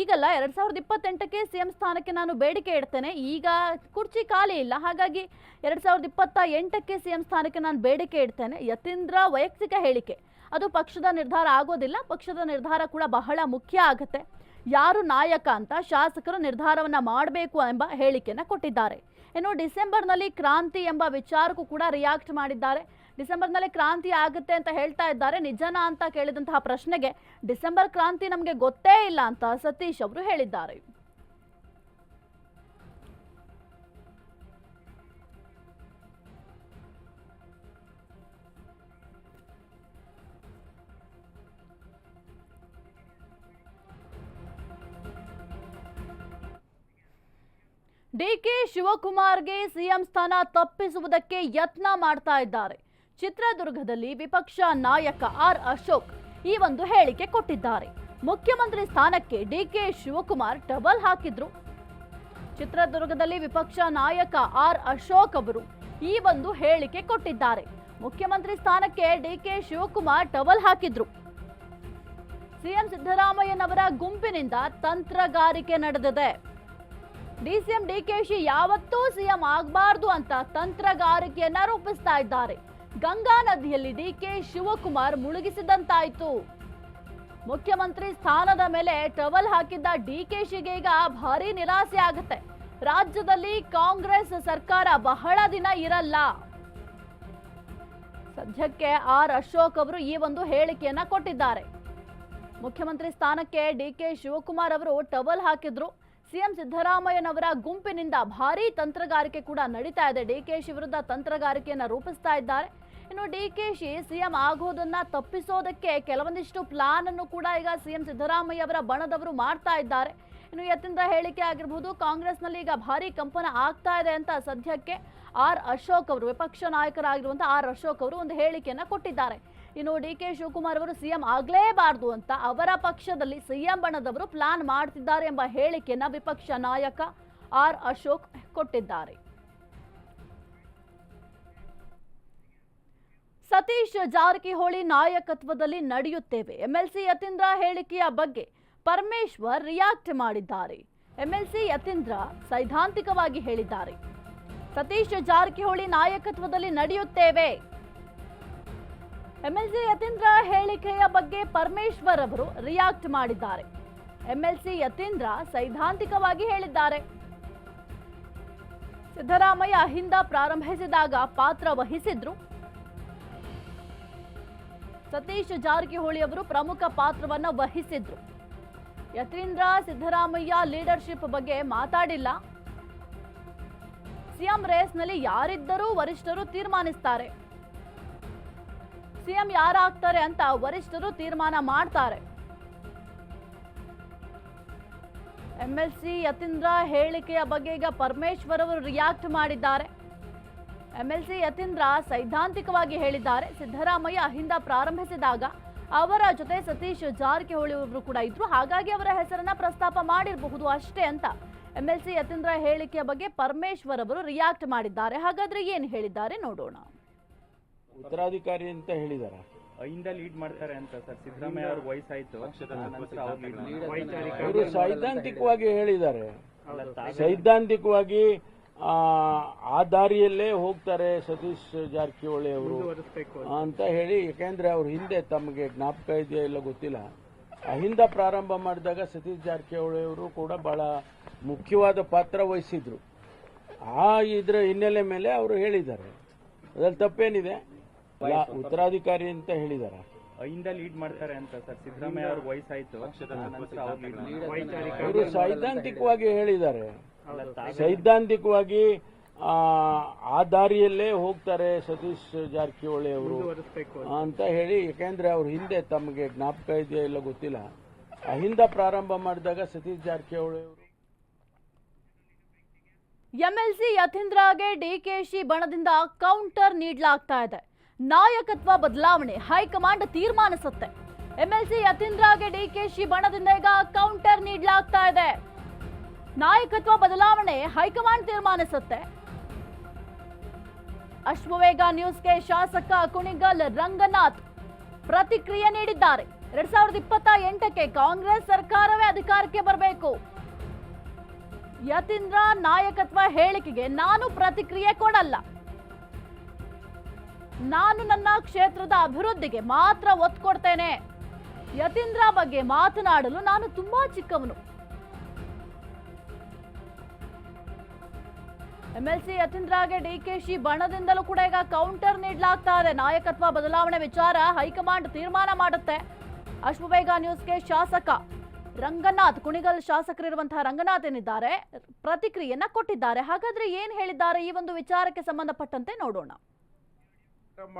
ಈಗಲ್ಲ ಎರಡ್ ಸಾವಿರದ ಇಪ್ಪತ್ತೆಂಟಕ್ಕೆ ಸಿಎಂ ಸ್ಥಾನಕ್ಕೆ ನಾನು ಬೇಡಿಕೆ ಇಡ್ತೇನೆ. ಈಗ ಕುರ್ಚಿ ಖಾಲಿ ಇಲ್ಲ. ಹಾಗಾಗಿ ಎರಡ್ ಸಾವಿರದ ಇಪ್ಪತ್ತ ಎಂಟಕ್ಕೆ ಸಿಎಂ ಸ್ಥಾನಕ್ಕೆ ನಾನು ಬೇಡಿಕೆ ಇಡ್ತೇನೆ. ಯತೀಂದ್ರ ವೈಯಕ್ತಿಕ ಹೇಳಿಕೆ. ಅದು ಪಕ್ಷದ ನಿರ್ಧಾರ ಆಗೋದಿಲ್ಲ. ಪಕ್ಷದ ನಿರ್ಧಾರ ಕೂಡ ಬಹಳ ಮುಖ್ಯ ಆಗುತ್ತೆ. ಯಾರು ನಾಯಕ ಅಂತ ಶಾಸಕರು ನಿರ್ಧಾರವನ್ನ ಮಾಡಬೇಕು ಎಂಬ ಹೇಳಿಕೆಯನ್ನ ಕೊಟ್ಟಿದ್ದಾರೆ. ಇನ್ನು ಡಿಸೆಂಬರ್ನಲ್ಲಿ ಕ್ರಾಂತಿ ಎಂಬ ವಿಚಾರಕ್ಕೂ ಕೂಡ ರಿಯಾಕ್ಟ್ ಮಾಡಿದ್ದಾರೆ. ಡಿಸೆಂಬರ್ನಲ್ಲಿ ಕ್ರಾಂತಿ ಆಗುತ್ತೆ ಅಂತ ಹೇಳ್ತಾ ಇದ್ದಾರೆ. ನಿಜನಾ ಅಂತ ಕೇಳಿದಂತಹ ಪ್ರಶ್ನೆಗೆ ಡಿಸೆಂಬರ್ ಕ್ರಾಂತಿ ನಮಗೆ ಗೊತ್ತೇ ಇಲ್ಲ ಅಂತ ಸತೀಶ್ ಅವರು ಹೇಳಿದ್ದಾರೆ. ಡಿಕೆ ಶಿವಕುಮಾರ್ಗೆ ಸಿಎಂ ಸ್ಥಾನ ತಪ್ಪಿಸುವುದಕ್ಕೆ ಯತ್ನ ಮಾಡ್ತಾ ಇದ್ದಾರೆ. ಚಿತ್ರದುರ್ಗದಲ್ಲಿ ವಿಪಕ್ಷ ನಾಯಕ ಆರ್ ಅಶೋಕ್ ಈ ಒಂದು ಹೇಳಿಕೆ ಕೊಟ್ಟಿದ್ದಾರೆ. ಮುಖ್ಯಮಂತ್ರಿ ಸ್ಥಾನಕ್ಕೆ ಡಿಕೆ ಶಿವಕುಮಾರ್ ಡಬಲ್ ಹಾಕಿದ್ರು. ಚಿತ್ರದುರ್ಗದಲ್ಲಿ ವಿಪಕ್ಷ ನಾಯಕ ಆರ್ ಅಶೋಕ್ ಅವರು ಈ ಒಂದು ಹೇಳಿಕೆ ಕೊಟ್ಟಿದ್ದಾರೆ. ಮುಖ್ಯಮಂತ್ರಿ ಸ್ಥಾನಕ್ಕೆ ಡಿಕೆ ಶಿವಕುಮಾರ್ ಡಬಲ್ ಹಾಕಿದ್ರು. ಸಿಎಂ ಸಿದ್ದರಾಮಯ್ಯನವರ ಗುಂಪಿನಿಂದ ತಂತ್ರಗಾರಿಕೆ ನಡೆದಿದೆ. ಡಿಸಿಎಂ ಡಿಕೆಶಿ ಯಾವತ್ತೂ ಸಿಎಂ ಆಗಬಾರ್ದು ಅಂತ ತಂತ್ರಗಾರಿಕೆಯನ್ನ ರೂಪಿಸ್ತಾ ಇದ್ದಾರೆ. ಗಂಗಾ ನದಿಯಲ್ಲಿ ಡಿಕೆ ಶಿವಕುಮಾರ್ ಮುಳುಗಿಸಿದಂತಾಯ್ತು. ಮುಖ್ಯಮಂತ್ರಿ ಸ್ಥಾನದ ಮೇಲೆ ಟವಲ್ ಹಾಕಿದ್ದ ಡಿಕೆಶಿಗೆ ಈಗ ಭಾರಿ ನಿರಾಸೆ ಆಗುತ್ತೆ. ರಾಜ್ಯದಲ್ಲಿ ಕಾಂಗ್ರೆಸ್ ಸರ್ಕಾರ ಬಹಳ ದಿನ ಇರಲ್ಲ. ಸದ್ಯಕ್ಕೆ ಆರ್ ಅಶೋಕ್ ಅವರು ಈ ಒಂದು ಹೇಳಿಕೆಯನ್ನ ಕೊಟ್ಟಿದ್ದಾರೆ. ಮುಖ್ಯಮಂತ್ರಿ ಸ್ಥಾನಕ್ಕೆ ಡಿ ಕೆ ಶಿವಕುಮಾರ್ ಅವರು ಟವಲ್ ಹಾಕಿದ್ರು. ಸಿಎಂ ಸಿದ್ದರಾಮಯ್ಯನವರ ಗುಂಪಿನಿಂದ ಭಾರೀ ತಂತ್ರಗಾರಿಕೆ ಕೂಡ ನಡೀತಾ ಇದೆ. ಡಿಕೆಶಿ ವಿರುದ್ಧ ತಂತ್ರಗಾರಿಕೆಯನ್ನ ರೂಪಿಸ್ತಾ ಇದ್ದಾರೆ. ಇನ್ನು ಡಿಕೆಶಿ ಸಿಎಂ ಆಗೋದನ್ನ ತಪ್ಪಿಸೋದಕ್ಕೆ ಕೆಲವೊಂದಿಷ್ಟು ಪ್ಲಾನ್ ಅನ್ನು ಕೂಡ ಈಗ ಸಿಎಂ ಸಿದ್ದರಾಮಯ್ಯ ಅವರ ಬಣದವರು ಮಾಡ್ತಾ ಇದ್ದಾರೆ. ಇನ್ನು ಎತ್ತಿಂದ ಹೇಳಿಕೆ ಆಗಿರಬಹುದು ಕಾಂಗ್ರೆಸ್ನಲ್ಲಿ ಈಗ ಭಾರಿ ಕಂಪನ ಆಗ್ತಾ ಇದೆ ಅಂತ ಸದ್ಯಕ್ಕೆ ಆರ್ ಅಶೋಕ್ ಅವರು, ವಿಪಕ್ಷ ನಾಯಕರಾಗಿರುವಂತಹ ಆರ್ ಅಶೋಕ್ ಅವರು ಒಂದು ಹೇಳಿಕೆಯನ್ನ ಕೊಟ್ಟಿದ್ದಾರೆ. ಇನ್ನು ಡಿ ಕೆ ಶಿವಕುಮಾರ್ ಅವರು ಸಿಎಂ ಆಗಲೇಬಾರದು ಅಂತ ಅವರ ಪಕ್ಷದಲ್ಲಿ ಸಿಎಂ ಬಣದವರು ಪ್ಲಾನ್ ಮಾಡ್ತಿದ್ದಾರೆ ಎಂಬ ಹೇಳಿಕೆಯನ್ನ ವಿಪಕ್ಷ ನಾಯಕ ಆರ್ ಅಶೋಕ್ ಕೊಟ್ಟಿದ್ದಾರೆ. ಸತೀಶ್ ಜಾರಕಿಹೊಳಿ ನಾಯಕತ್ವದಲ್ಲಿ ನಡೆಯುತ್ತೇವೆ. ಎಂಎಲ್ಸಿ ಯತೀಂದ್ರ ಹೇಳಿಕೆಯ ಬಗ್ಗೆ ಪರಮೇಶ್ವರ್ ರಿಯಾಕ್ಟ್ ಮಾಡಿದ್ದಾರೆ. ಎಂಎಲ್ಸಿ ಯತೀಂದ್ರ ಸೈದ್ಧಾಂತಿಕವಾಗಿ ಹೇಳಿದ್ದಾರೆ. ಸತೀಶ್ ಜಾರಕಿಹೊಳಿ ನಾಯಕತ್ವದಲ್ಲಿ ನಡೆಯುತ್ತೇವೆ. ಎಂಎಲ್ಸಿ ಯತೀಂದ್ರ ಹೇಳಿಕೆಯ ಬಗ್ಗೆ ಪರಮೇಶ್ವರ್ ಅವರು ರಿಯಾಕ್ಟ್ ಮಾಡಿದ್ದಾರೆ ಎಂಎಲ್ಸಿ ಯತೀಂದ್ರ ಸೈದ್ಧಾಂತಿಕವಾಗಿ ಹೇಳಿದ್ದಾರೆ. ಸಿದ್ದರಾಮಯ್ಯ ಹಿಂದ ಪ್ರಾರಂಭಿಸಿದಾಗ ಪಾತ್ರ ವಹಿಸಿದ್ರು. ಸತೀಶ್ ಜಾರಕಿಹೊಳಿ ಅವರು ಪ್ರಮುಖ ಪಾತ್ರವನ್ನ ವಹಿಸಿದ್ರು. ಯತೀಂದ್ರ ಸಿದ್ದರಾಮಯ್ಯ ಲೀಡರ್ಶಿಪ್ ಬಗ್ಗೆ ಮಾತಾಡಿಲ್ಲ. ಸಿಎಂ ರೇಸ್ನಲ್ಲಿ ಯಾರಿದ್ದರೂ ವರಿಷ್ಠರು ತೀರ್ಮಾನಿಸ್ತಾರೆ. ಸಿಎಂ ಯಾರಾಗ್ತಾರೆ ಅಂತ ವರಿಷ್ಠರು ತೀರ್ಮಾನ ಮಾಡ್ತಾರೆ. ಎಂಎಲ್ಸಿ ಯತೀಂದ್ರ ಹೇಳಿಕೆಯ ಬಗ್ಗೆ ಈಗ ಪರಮೇಶ್ವರ್ ಅವರು ರಿಯಾಕ್ಟ್ ಮಾಡಿದ್ದಾರೆ. ಎಂಎಲ್ಸಿ ಯತೀಂದ್ರ ಸೈದ್ಧಾಂತಿಕವಾಗಿ ಹೇಳಿದ್ದಾರೆ. ಸಿದ್ದರಾಮಯ್ಯ ಹಿಂದ ಪ್ರಾರಂಭಿಸಿದಾಗ ಅವರ ಜೊತೆ ಸತೀಶ್ ಜಾರಕಿಹೊಳಿ ಅವರು ಕೂಡ ಇದ್ರು. ಹಾಗಾಗಿ ಅವರ ಹೆಸರನ್ನ ಪ್ರಸ್ತಾಪ ಮಾಡಿರಬಹುದು ಅಷ್ಟೇ ಅಂತ ಎಂಎಲ್ಸಿ ಯತೀಂದ್ರ ಹೇಳಿಕೆಯ ಬಗ್ಗೆ ಪರಮೇಶ್ವರ್ ಅವರು ರಿಯಾಕ್ಟ್ ಮಾಡಿದ್ದಾರೆ. ಹಾಗಾದ್ರೆ ಏನು ಹೇಳಿದ್ದಾರೆ ನೋಡೋಣ. ಉತ್ತರಾಧಿಕಾರಿ ಅಂತ ಹೇಳಿದಾರ. ಇಂದ ಲೀಡ್ ಮಾಡ್ತಾರೆ ಅಂತ ಸರ್. ಸಿದ್ದರಾಮಯ್ಯ ಅವ್ರ ವಯಸ್ಸಾಯ್ತು. ಅವ್ರು ಸೈದ್ಧಾಂತಿಕವಾಗಿ ಹೇಳಿದ್ದಾರೆ. ಸೈದ್ಧಾಂತಿಕವಾಗಿ ಆ, ದಾರಿಯಲ್ಲೇ ಹೋಗ್ತಾರೆ ಸತೀಶ್ ಜಾರಕಿಹೊಳಿ ಅವರು ಅಂತ. ಹೇಳಿ ಯಾಕೆಂದ್ರೆ ಅವ್ರ ಹಿಂದೆ ತಮಗೆ ಜ್ಞಾಪಕ ಇದೆಯಾ ಇಲ್ಲ ಗೊತ್ತಿಲ್ಲ. ಅಹಿಂದ ಪ್ರಾರಂಭ ಮಾಡಿದಾಗ ಸತೀಶ್ ಜಾರಕಿಹೊಳಿ ಅವರು ಕೂಡ ಬಹಳ ಮುಖ್ಯವಾದ ಪಾತ್ರ ವಹಿಸಿದ್ರು. ಆ ಇದ್ರ ಹಿನ್ನೆಲೆ ಮೇಲೆ ಅವರು ಹೇಳಿದ್ದಾರೆ. ಅದ್ರಲ್ಲಿ ತಪ್ಪೇನಿದೆ. ಉತ್ತರಾಧಿಕಾರಿ ಅಂತ ಹೇಳಿದಾರ. ಇಂದ ಲೀಡ್ ಮಾಡ್ತಾರೆ ಅಂತ ಸರ್. ಸಿದ್ದರಾಮಯ್ಯ ಅವ್ರ ವಯಸ್ಸಾಯ್ತು. ಅವ್ರು ಸೈದ್ಧಾಂತಿಕವಾಗಿ ಹೇಳಿದ್ದಾರೆ. ಸೈದ್ಧಾಂತಿಕವಾಗಿ ಆ, ಆ ದಾರಿಯಲ್ಲೇ ಹೋಗ್ತಾರೆ ಸತೀಶ್ ಜಾರಕಿಹೊಳಿ ಅವರು ಅಂತ. ಹೇಳಿ ಯಾಕೆಂದ್ರೆ ಅವ್ರ ಹಿಂದೆ ತಮಗೆ ಜ್ಞಾಪಕ ಇದೆಯಾ ಇಲ್ಲ ಗೊತ್ತಿಲ್ಲ. ಅಹಿಂದ ಪ್ರಾರಂಭ ಮಾಡಿದಾಗ ಸತೀಶ್ ಜಾರಕಿಹೊಳಿ ಅವರು ಎಂಎಲ್ಸಿ ಯತೀಂದ್ರಗೆ ಡಿಕೆಶಿ ಬಣದಿಂದ ಕೌಂಟರ್ ನೀಡಲಾಗ್ತಾ ಇದೆ. ನಾಯಕತ್ವ ಬದಲಾವಣೆ, ಹೈಕಮಾಂಡ್ ತೀರ್ಮಾನಿಸುತ್ತೆ ಎಂಎಲ್ಸಿ ಯತೀಂದ್ರಗೆ ಡಿಕೆಶಿ ಬಣದಿಂದ ಈಗ ಕೌಂಟರ್ ನೀಡಲಾಗ್ತಾ ಇದೆ. ನಾಯಕತ್ವ ಬದಲಾವಣೆ, ಹೈಕಮಾಂಡ್ ತೀರ್ಮಾನಿಸುತ್ತೆ ಅಶ್ವವೇಗ ನ್ಯೂಸ್ಗೆ ಶಾಸಕ ಕುಣಿಗಲ್ ರಂಗನಾಥ್ ಪ್ರತಿಕ್ರಿಯೆ ನೀಡಿದ್ದಾರೆ. ಎರಡ್ ಸಾವಿರದ ಇಪ್ಪತ್ತ ಎಂಟಕ್ಕೆ ಕಾಂಗ್ರೆಸ್ ಸರ್ಕಾರವೇ ಅಧಿಕಾರಕ್ಕೆ ಬರಬೇಕು. ಯತೀಂದ್ರ ನಾಯಕತ್ವ ಹೇಳಿಕೆಗೆ ನಾನು ಪ್ರತಿಕ್ರಿಯೆ ಕೊಡಲ್ಲ. ನಾನು ನನ್ನ ಕ್ಷೇತ್ರದ ಅಭಿವೃದ್ಧಿಗೆ ಮಾತ್ರ ಒತ್ತು ಕೊಡ್ತೇನೆ ಯತೀಂದ್ರ ಬಗ್ಗೆ ಮಾತನಾಡಲು ನಾನು ತುಂಬಾ ಚಿಕ್ಕವನು. ಎಂಎಲ್ಸಿ ಯತೀಂದ್ರಗೆ ಶಿ ಬಣದಿಂದಲೂ ಕೂಡ ಈಗ ಕೌಂಟರ್ ನೀಡಲಾಗ್ತಾ ಇದೆ. ನಾಯಕತ್ವ ಬದಲಾವಣೆ ವಿಚಾರ ಹೈಕಮಾಂಡ್ ತೀರ್ಮಾನ ಮಾಡುತ್ತೆ. ಅಶ್ವವೇಗ ನ್ಯೂಸ್ಗೆ ಶಾಸಕ ರಂಗನಾಥ್, ಕುಣಿಗಲ್ ಶಾಸಕರಿರುವಂತಹ ರಂಗನಾಥ್ ಏನಿದ್ದಾರೆ, ಪ್ರತಿಕ್ರಿಯೆಯನ್ನ ಕೊಟ್ಟಿದ್ದಾರೆ. ಹಾಗಾದ್ರೆ ಏನ್ ಹೇಳಿದ್ದಾರೆ? ಈ ಒಂದು ವಿಚಾರಕ್ಕೆ ಸಂಬಂಧಪಟ್ಟಂತೆ ನೋಡೋಣ.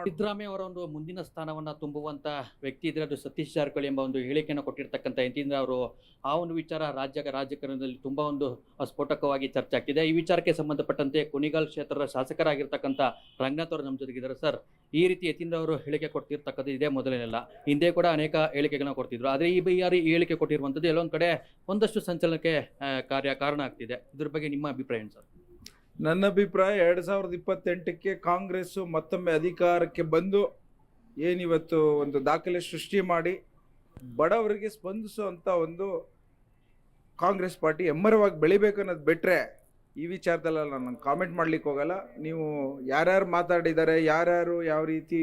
ಸಿದ್ದರಾಮಯ್ಯ ಅವರ ಒಂದು ಮುಂದಿನ ಸ್ಥಾನವನ್ನ ತುಂಬುವಂತ ವ್ಯಕ್ತಿ ಇದ್ರೆ ಅದು ಸತೀಶ್ ಜಾರಕಿಹೊಳಿ ಎಂಬ ಒಂದು ಹೇಳಿಕೆಯನ್ನು ಕೊಟ್ಟಿರ್ತಕ್ಕಂಥ ಯತೀಂದ್ರ ಅವರು, ಆ ಒಂದು ವಿಚಾರ ರಾಜ್ಯ ರಾಜಕಾರಣದಲ್ಲಿ ತುಂಬಾ ಒಂದು ಸ್ಫೋಟಕವಾಗಿ ಚರ್ಚೆ ಆಗ್ತಿದೆ. ಈ ವಿಚಾರಕ್ಕೆ ಸಂಬಂಧಪಟ್ಟಂತೆ ಕುಣಿಗಾಲ್ ಕ್ಷೇತ್ರದ ಶಾಸಕರಾಗಿರ್ತಕ್ಕಂಥ ರಂಗನಾಥ್ ಅವರು ನಮ್ಮ ಜೊತೆಗಿದ್ದಾರೆ. ಸರ್, ಈ ರೀತಿ ಯತೀಂದ್ರ ಅವರು ಹೇಳಿಕೆ ಕೊಡ್ತಿರ್ತಕ್ಕಂಥದ್ದು ಇದೇ ಮೊದಲೇನಲ್ಲ. ಹಿಂದೆ ಕೂಡ ಅನೇಕ ಹೇಳಿಕೆಗಳನ್ನ ಕೊಡ್ತಿದ್ರು. ಆದರೆ ಈ ಬಾರಿ ಈ ಹೇಳಿಕೆ ಕೊಟ್ಟಿರುವಂಥದ್ದು ಎಲ್ಲೊಂದು ಕಡೆ ಒಂದಷ್ಟು ಸಂಚಲನಕ್ಕೆ ಕಾರ್ಯ ಕಾರಣ ಆಗ್ತಿದೆ. ಇದ್ರ ಬಗ್ಗೆ ನಿಮ್ಮ ಅಭಿಪ್ರಾಯ ಏನು ಸರ್? ನನ್ನ ಅಭಿಪ್ರಾಯ ಎರಡು ಸಾವಿರದ ಇಪ್ಪತ್ತೆಂಟಕ್ಕೆ ಕಾಂಗ್ರೆಸ್ಸು ಮತ್ತೊಮ್ಮೆ ಅಧಿಕಾರಕ್ಕೆ ಬಂದು ಏನಿವತ್ತು ಒಂದು ದಾಖಲೆ ಸೃಷ್ಟಿ ಮಾಡಿ ಬಡವರಿಗೆ ಸ್ಪಂದಿಸುವಂಥ ಒಂದು ಕಾಂಗ್ರೆಸ್ ಪಾರ್ಟಿ ಎಮ್ಮರವಾಗಿ ಬೆಳಿಬೇಕು ಅನ್ನೋದು ಬಿಟ್ಟರೆ ಈ ವಿಚಾರದಲ್ಲ ನಾನು ಕಾಮೆಂಟ್ ಮಾಡ್ಲಿಕ್ಕೆ ಹೋಗಲ್ಲ. ನೀವು ಯಾರ್ಯಾರು ಮಾತಾಡಿದ್ದಾರೆ ಯಾರ್ಯಾರು ಯಾವ ರೀತಿ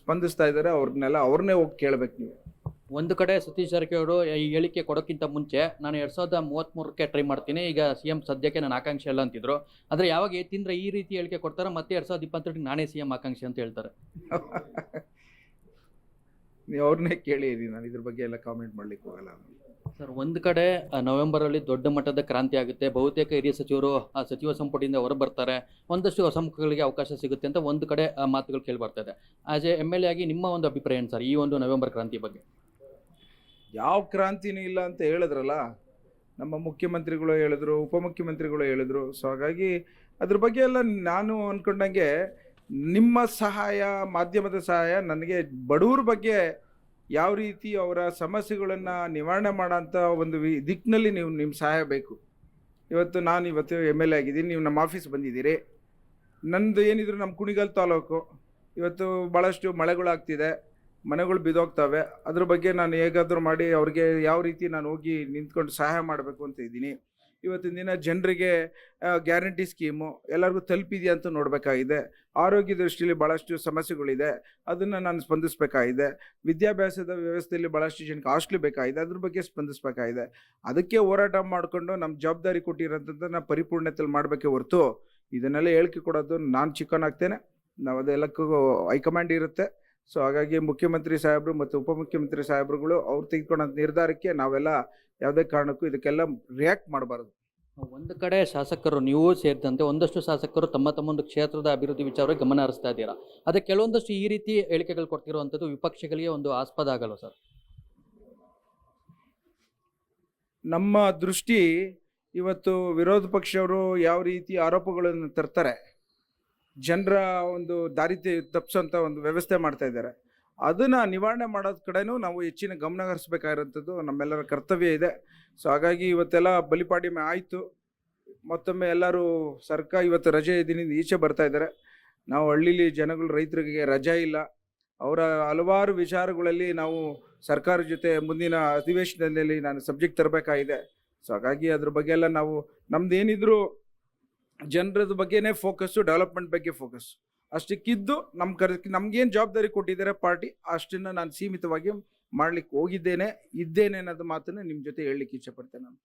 ಸ್ಪಂದಿಸ್ತಾ ಇದ್ದಾರೆ ಅವ್ರನ್ನೆಲ್ಲ ಅವ್ರನ್ನೇ ಹೋಗಿ ಕೇಳಬೇಕು ನೀವು. ಒಂದು ಕಡೆ ಸತೀಶ್ ಜಾರಕಿಹೊಳಿ ಈ ಹೇಳಿಕೆ ಕೊಡೋಕ್ಕಿಂತ ಮುಂಚೆ ನಾನು ಎರಡು ಸಾವಿರದ ಮೂವತ್ತ್ಮೂರಕ್ಕೆ ಟ್ರೈ ಮಾಡ್ತೀನಿ. ಈಗ ಸಿ ಎಂ ಸದ್ಯಕ್ಕೆ ನಾನು ಆಕಾಂಕ್ಷೆ ಇಲ್ಲ ಅಂತಿದ್ರು. ಆದರೆ ಯಾವಾಗ ಎತ್ತಿಂದ್ರೆ ಈ ರೀತಿ ಹೇಳಿಕೆ ಕೊಡ್ತಾರೆ ಮತ್ತೆ ಎರಡು ಸಾವಿರದ ಇಪ್ಪತ್ತೆರಡಿಗೆ ನಾನೇ ಸಿ ಎಂ ಆಕಾಂಕ್ಷೆ ಅಂತ ಹೇಳ್ತಾರೆ. ನೀವು ಅವ್ರನ್ನೇ ಕೇಳಿ ನಾನು ಇದ್ರ ಬಗ್ಗೆ ಎಲ್ಲ ಕಾಮೆಂಟ್ ಮಾಡ್ಲಿಕ್ಕೆ ಹೋಗಲ್ಲ. ಸರ್ ಒಂದು ಕಡೆ ನವೆಂಬರಲ್ಲಿ ದೊಡ್ಡ ಮಟ್ಟದ ಕ್ರಾಂತಿ ಆಗುತ್ತೆ. ಬಹುತೇಕ ಹಿರಿಯ ಸಚಿವರು ಆ ಸಚಿವ ಸಂಪುಟದಿಂದ ಹೊರ ಬರ್ತಾರೆ ಒಂದಷ್ಟು ಹೊಸ ಮುಖಗಳಿಗೆ ಅವಕಾಶ ಸಿಗುತ್ತೆ ಅಂತ ಒಂದು ಕಡೆ ಆ, ಮಾತುಗಳು ಕೇಳಿ ಬರ್ತಾ ಇದೆ. As a M L A ಆಗಿ ನಿಮ್ಮ ಒಂದು ಅಭಿಪ್ರಾಯ ಏನು ಸರ್ ಈ ಒಂದು ನವೆಂಬರ್ ಕ್ರಾಂತಿ ಬಗ್ಗೆ? ಯಾವ ಕ್ರಾಂತಿನೂ ಇಲ್ಲ ಅಂತ ಹೇಳಿದ್ರಲ್ಲ, ನಮ್ಮ ಮುಖ್ಯಮಂತ್ರಿಗಳು ಹೇಳಿದ್ರು, ಉಪಮುಖ್ಯಮಂತ್ರಿಗಳು ಹೇಳಿದ್ರು. ಸೊ ಹಾಗಾಗಿ ಅದ್ರ ಬಗ್ಗೆ ಎಲ್ಲ ನಾನು ಅಂದ್ಕೊಂಡಂಗೆ ನಿಮ್ಮ ಸಹಾಯ, ಮಾಧ್ಯಮದ ಸಹಾಯ ನನಗೆ ಬಡವ್ರ ಬಗ್ಗೆ ಯಾವ ರೀತಿ ಅವರ ಸಮಸ್ಯೆಗಳನ್ನು ನಿವಾರಣೆ ಮಾಡೋಂಥ ಒಂದು ವಿ ದಿಕ್ಕಿನಲ್ಲಿ ನೀವು ನಿಮ್ಮ ಸಹಾಯ ಬೇಕು. ಇವತ್ತು ನಾನು ಇವತ್ತು ಎಂ ಎಲ್ ಎ ಆಗಿದ್ದೀನಿ, ನೀವು ನಮ್ಮ ಆಫೀಸ್ ಬಂದಿದ್ದೀರಿ. ನಂದು ಏನಿದ್ರು ನಮ್ಮ ಕುಣಿಗಲ್ ತಾಲೂಕು, ಇವತ್ತು ಭಾಳಷ್ಟು ಮಳೆಗಳಾಗ್ತಿದೆ. ಮನೆಗಳು ಬಿದ್ದೋಗ್ತವೆ. ಅದ್ರ ಬಗ್ಗೆ ನಾನು ಹೇಗಾದರೂ ಮಾಡಿ ಅವ್ರಿಗೆ ಯಾವ ರೀತಿ ನಾನು ಹೋಗಿ ನಿಂತ್ಕೊಂಡು ಸಹಾಯ ಮಾಡಬೇಕು ಅಂತ ಇದ್ದೀನಿ. ಇವತ್ತಿನ ದಿನ ಜನರಿಗೆ ಗ್ಯಾರಂಟಿ ಸ್ಕೀಮು ಎಲ್ಲರಿಗೂ ತಲುಪಿದೆಯಾ ಅಂತ ನೋಡಬೇಕಾಗಿದೆ. ಆರೋಗ್ಯ ದೃಷ್ಟಿಯಲ್ಲಿ ಭಾಳಷ್ಟು ಸಮಸ್ಯೆಗಳಿದೆ. ಅದನ್ನು ನಾನು ಸ್ಪಂದಿಸಬೇಕಾಗಿದೆ. ವಿದ್ಯಾಭ್ಯಾಸದ ವ್ಯವಸ್ಥೆಯಲ್ಲಿ ಭಾಳಷ್ಟು ಜನಕ್ಕೆ ಹಾಸ್ಟ್ಲು ಬೇಕಾಗಿದೆ. ಅದ್ರ ಬಗ್ಗೆ ಸ್ಪಂದಿಸಬೇಕಾಗಿದೆ. ಅದಕ್ಕೆ ಹೋರಾಟ ಮಾಡಿಕೊಂಡು ನಮ್ಮ ಜವಾಬ್ದಾರಿ ಕೊಟ್ಟಿರೋಂಥದ್ದನ್ನು ಪರಿಪೂರ್ಣತೆಯಲ್ಲಿ ಮಾಡಬೇಕೇ ಹೊರತು ಇದನ್ನೆಲ್ಲ ಹೇಳಿಕೆ ಕೊಡೋದು ನಾನು ಚಿಕ್ಕನಾಗ್ತೇನೆ ನಾವು ಅದೆಲ್ಲಕ್ಕೂ ಹೈಕಮಾಂಡ್ ಇರುತ್ತೆ. ಸೊ ಹಾಗಾಗಿ ಮುಖ್ಯಮಂತ್ರಿ ಸಾಹೇಬರು ಮತ್ತು ಉಪಮುಖ್ಯಮಂತ್ರಿ ಸಾಹೇಬರುಗಳು ಅವ್ರು ತೆಗೆದುಕೊಂಡ ನಿರ್ಧಾರಕ್ಕೆ ನಾವೆಲ್ಲ ಯಾವುದೇ ಕಾರಣಕ್ಕೂ ಇದಕ್ಕೆಲ್ಲ ರಿಯಾಕ್ಟ್ ಮಾಡಬಾರ್ದು. ಒಂದು ಕಡೆ ಶಾಸಕರು ನೀವು ಸೇರಿದಂತೆ ಒಂದಷ್ಟು ಶಾಸಕರು ತಮ್ಮ ತಮ್ಮ ಒಂದು ಕ್ಷೇತ್ರದ ಅಭಿವೃದ್ಧಿ ವಿಚಾರ ಗಮನ ಹರಿಸ್ತಾ ಇದ್ದೀರಾ? ಅದೇ ಕೆಲವೊಂದಷ್ಟು ಈ ರೀತಿ ಹೇಳಿಕೆಗಳು ಕೊಡ್ತಿರುವಂಥದ್ದು ವಿಪಕ್ಷಗಳಿಗೆ ಒಂದು ಆಸ್ಪದ ಆಗಲ್ಲ ಸರ್? ನಮ್ಮ ದೃಷ್ಟಿ ಇವತ್ತು ವಿರೋಧ ಪಕ್ಷವರು ಯಾವ ರೀತಿ ಆರೋಪಗಳನ್ನು ತರ್ತಾರೆ ಜನರ ಒಂದು ದಾರಿ ತಪ್ಪಿಸೋಂಥ ಒಂದು ವ್ಯವಸ್ಥೆ ಮಾಡ್ತಾ ಇದ್ದಾರೆ. ಅದನ್ನು ನಿವಾರಣೆ ಮಾಡೋದ್ ಕಡೆನೂ ನಾವು ಹೆಚ್ಚಿನ ಗಮನ ಹರಿಸ್ಬೇಕಾಗಿರೋಂಥದ್ದು ನಮ್ಮೆಲ್ಲರ ಕರ್ತವ್ಯ ಇದೆ. ಸೊ ಹಾಗಾಗಿ ಇವತ್ತೆಲ್ಲ ಬಲಿಪಾಡಿಮೆ ಆಯಿತು. ಮತ್ತೊಮ್ಮೆ ಎಲ್ಲರೂ ಸರ್ಕಾರ ಇವತ್ತು ರಜೆ ದಿನದಿಂದ ಈಚೆ ಬರ್ತಾ ಇದ್ದಾರೆ. ನಾವು ಹಳ್ಳಿಲಿ ಜನಗಳು ರೈತರಿಗೆ ರಜೆ ಇಲ್ಲ. ಅವರ ಹಲವಾರು ವಿಚಾರಗಳಲ್ಲಿ ನಾವು ಸರ್ಕಾರ ಜೊತೆ ಮುಂದಿನ ಅಧಿವೇಶನದಲ್ಲಿ ನಾನು ಸಬ್ಜೆಕ್ಟ್ ತರಬೇಕಾಗಿದೆ. ಸೊ ಹಾಗಾಗಿ ಅದ್ರ ಬಗ್ಗೆ ಎಲ್ಲ ನಾವು ನಮ್ದು ಏನಿದ್ರು ಜನರದ ಬಗ್ಗೆನೇ ಫೋಕಸ್ಸು ಡೆವಲಪ್ಮೆಂಟ್ ಬಗ್ಗೆ ಫೋಕಸ್ ಅಷ್ಟಕ್ಕಿದ್ದು ನಮ್ಮ ಕರ್ ನಮ್ಗೇನು ಜವಾಬ್ದಾರಿ ಕೊಟ್ಟಿದ್ದಾರೆ ಪಾರ್ಟಿ ಅಷ್ಟನ್ನು ನಾನು ಸೀಮಿತವಾಗಿ ಮಾಡ್ಲಿಕ್ಕೆ ಹೋಗಿದ್ದೇನೆ ಇದ್ದೇನೆ ಅನ್ನೋದು ಮಾತನ್ನು ನಿಮ್ಮ ಜೊತೆ ಹೇಳಲಿಕ್ಕೆ ಇಚ್ಛಪಡ್ತೇನೆ ನಾನು.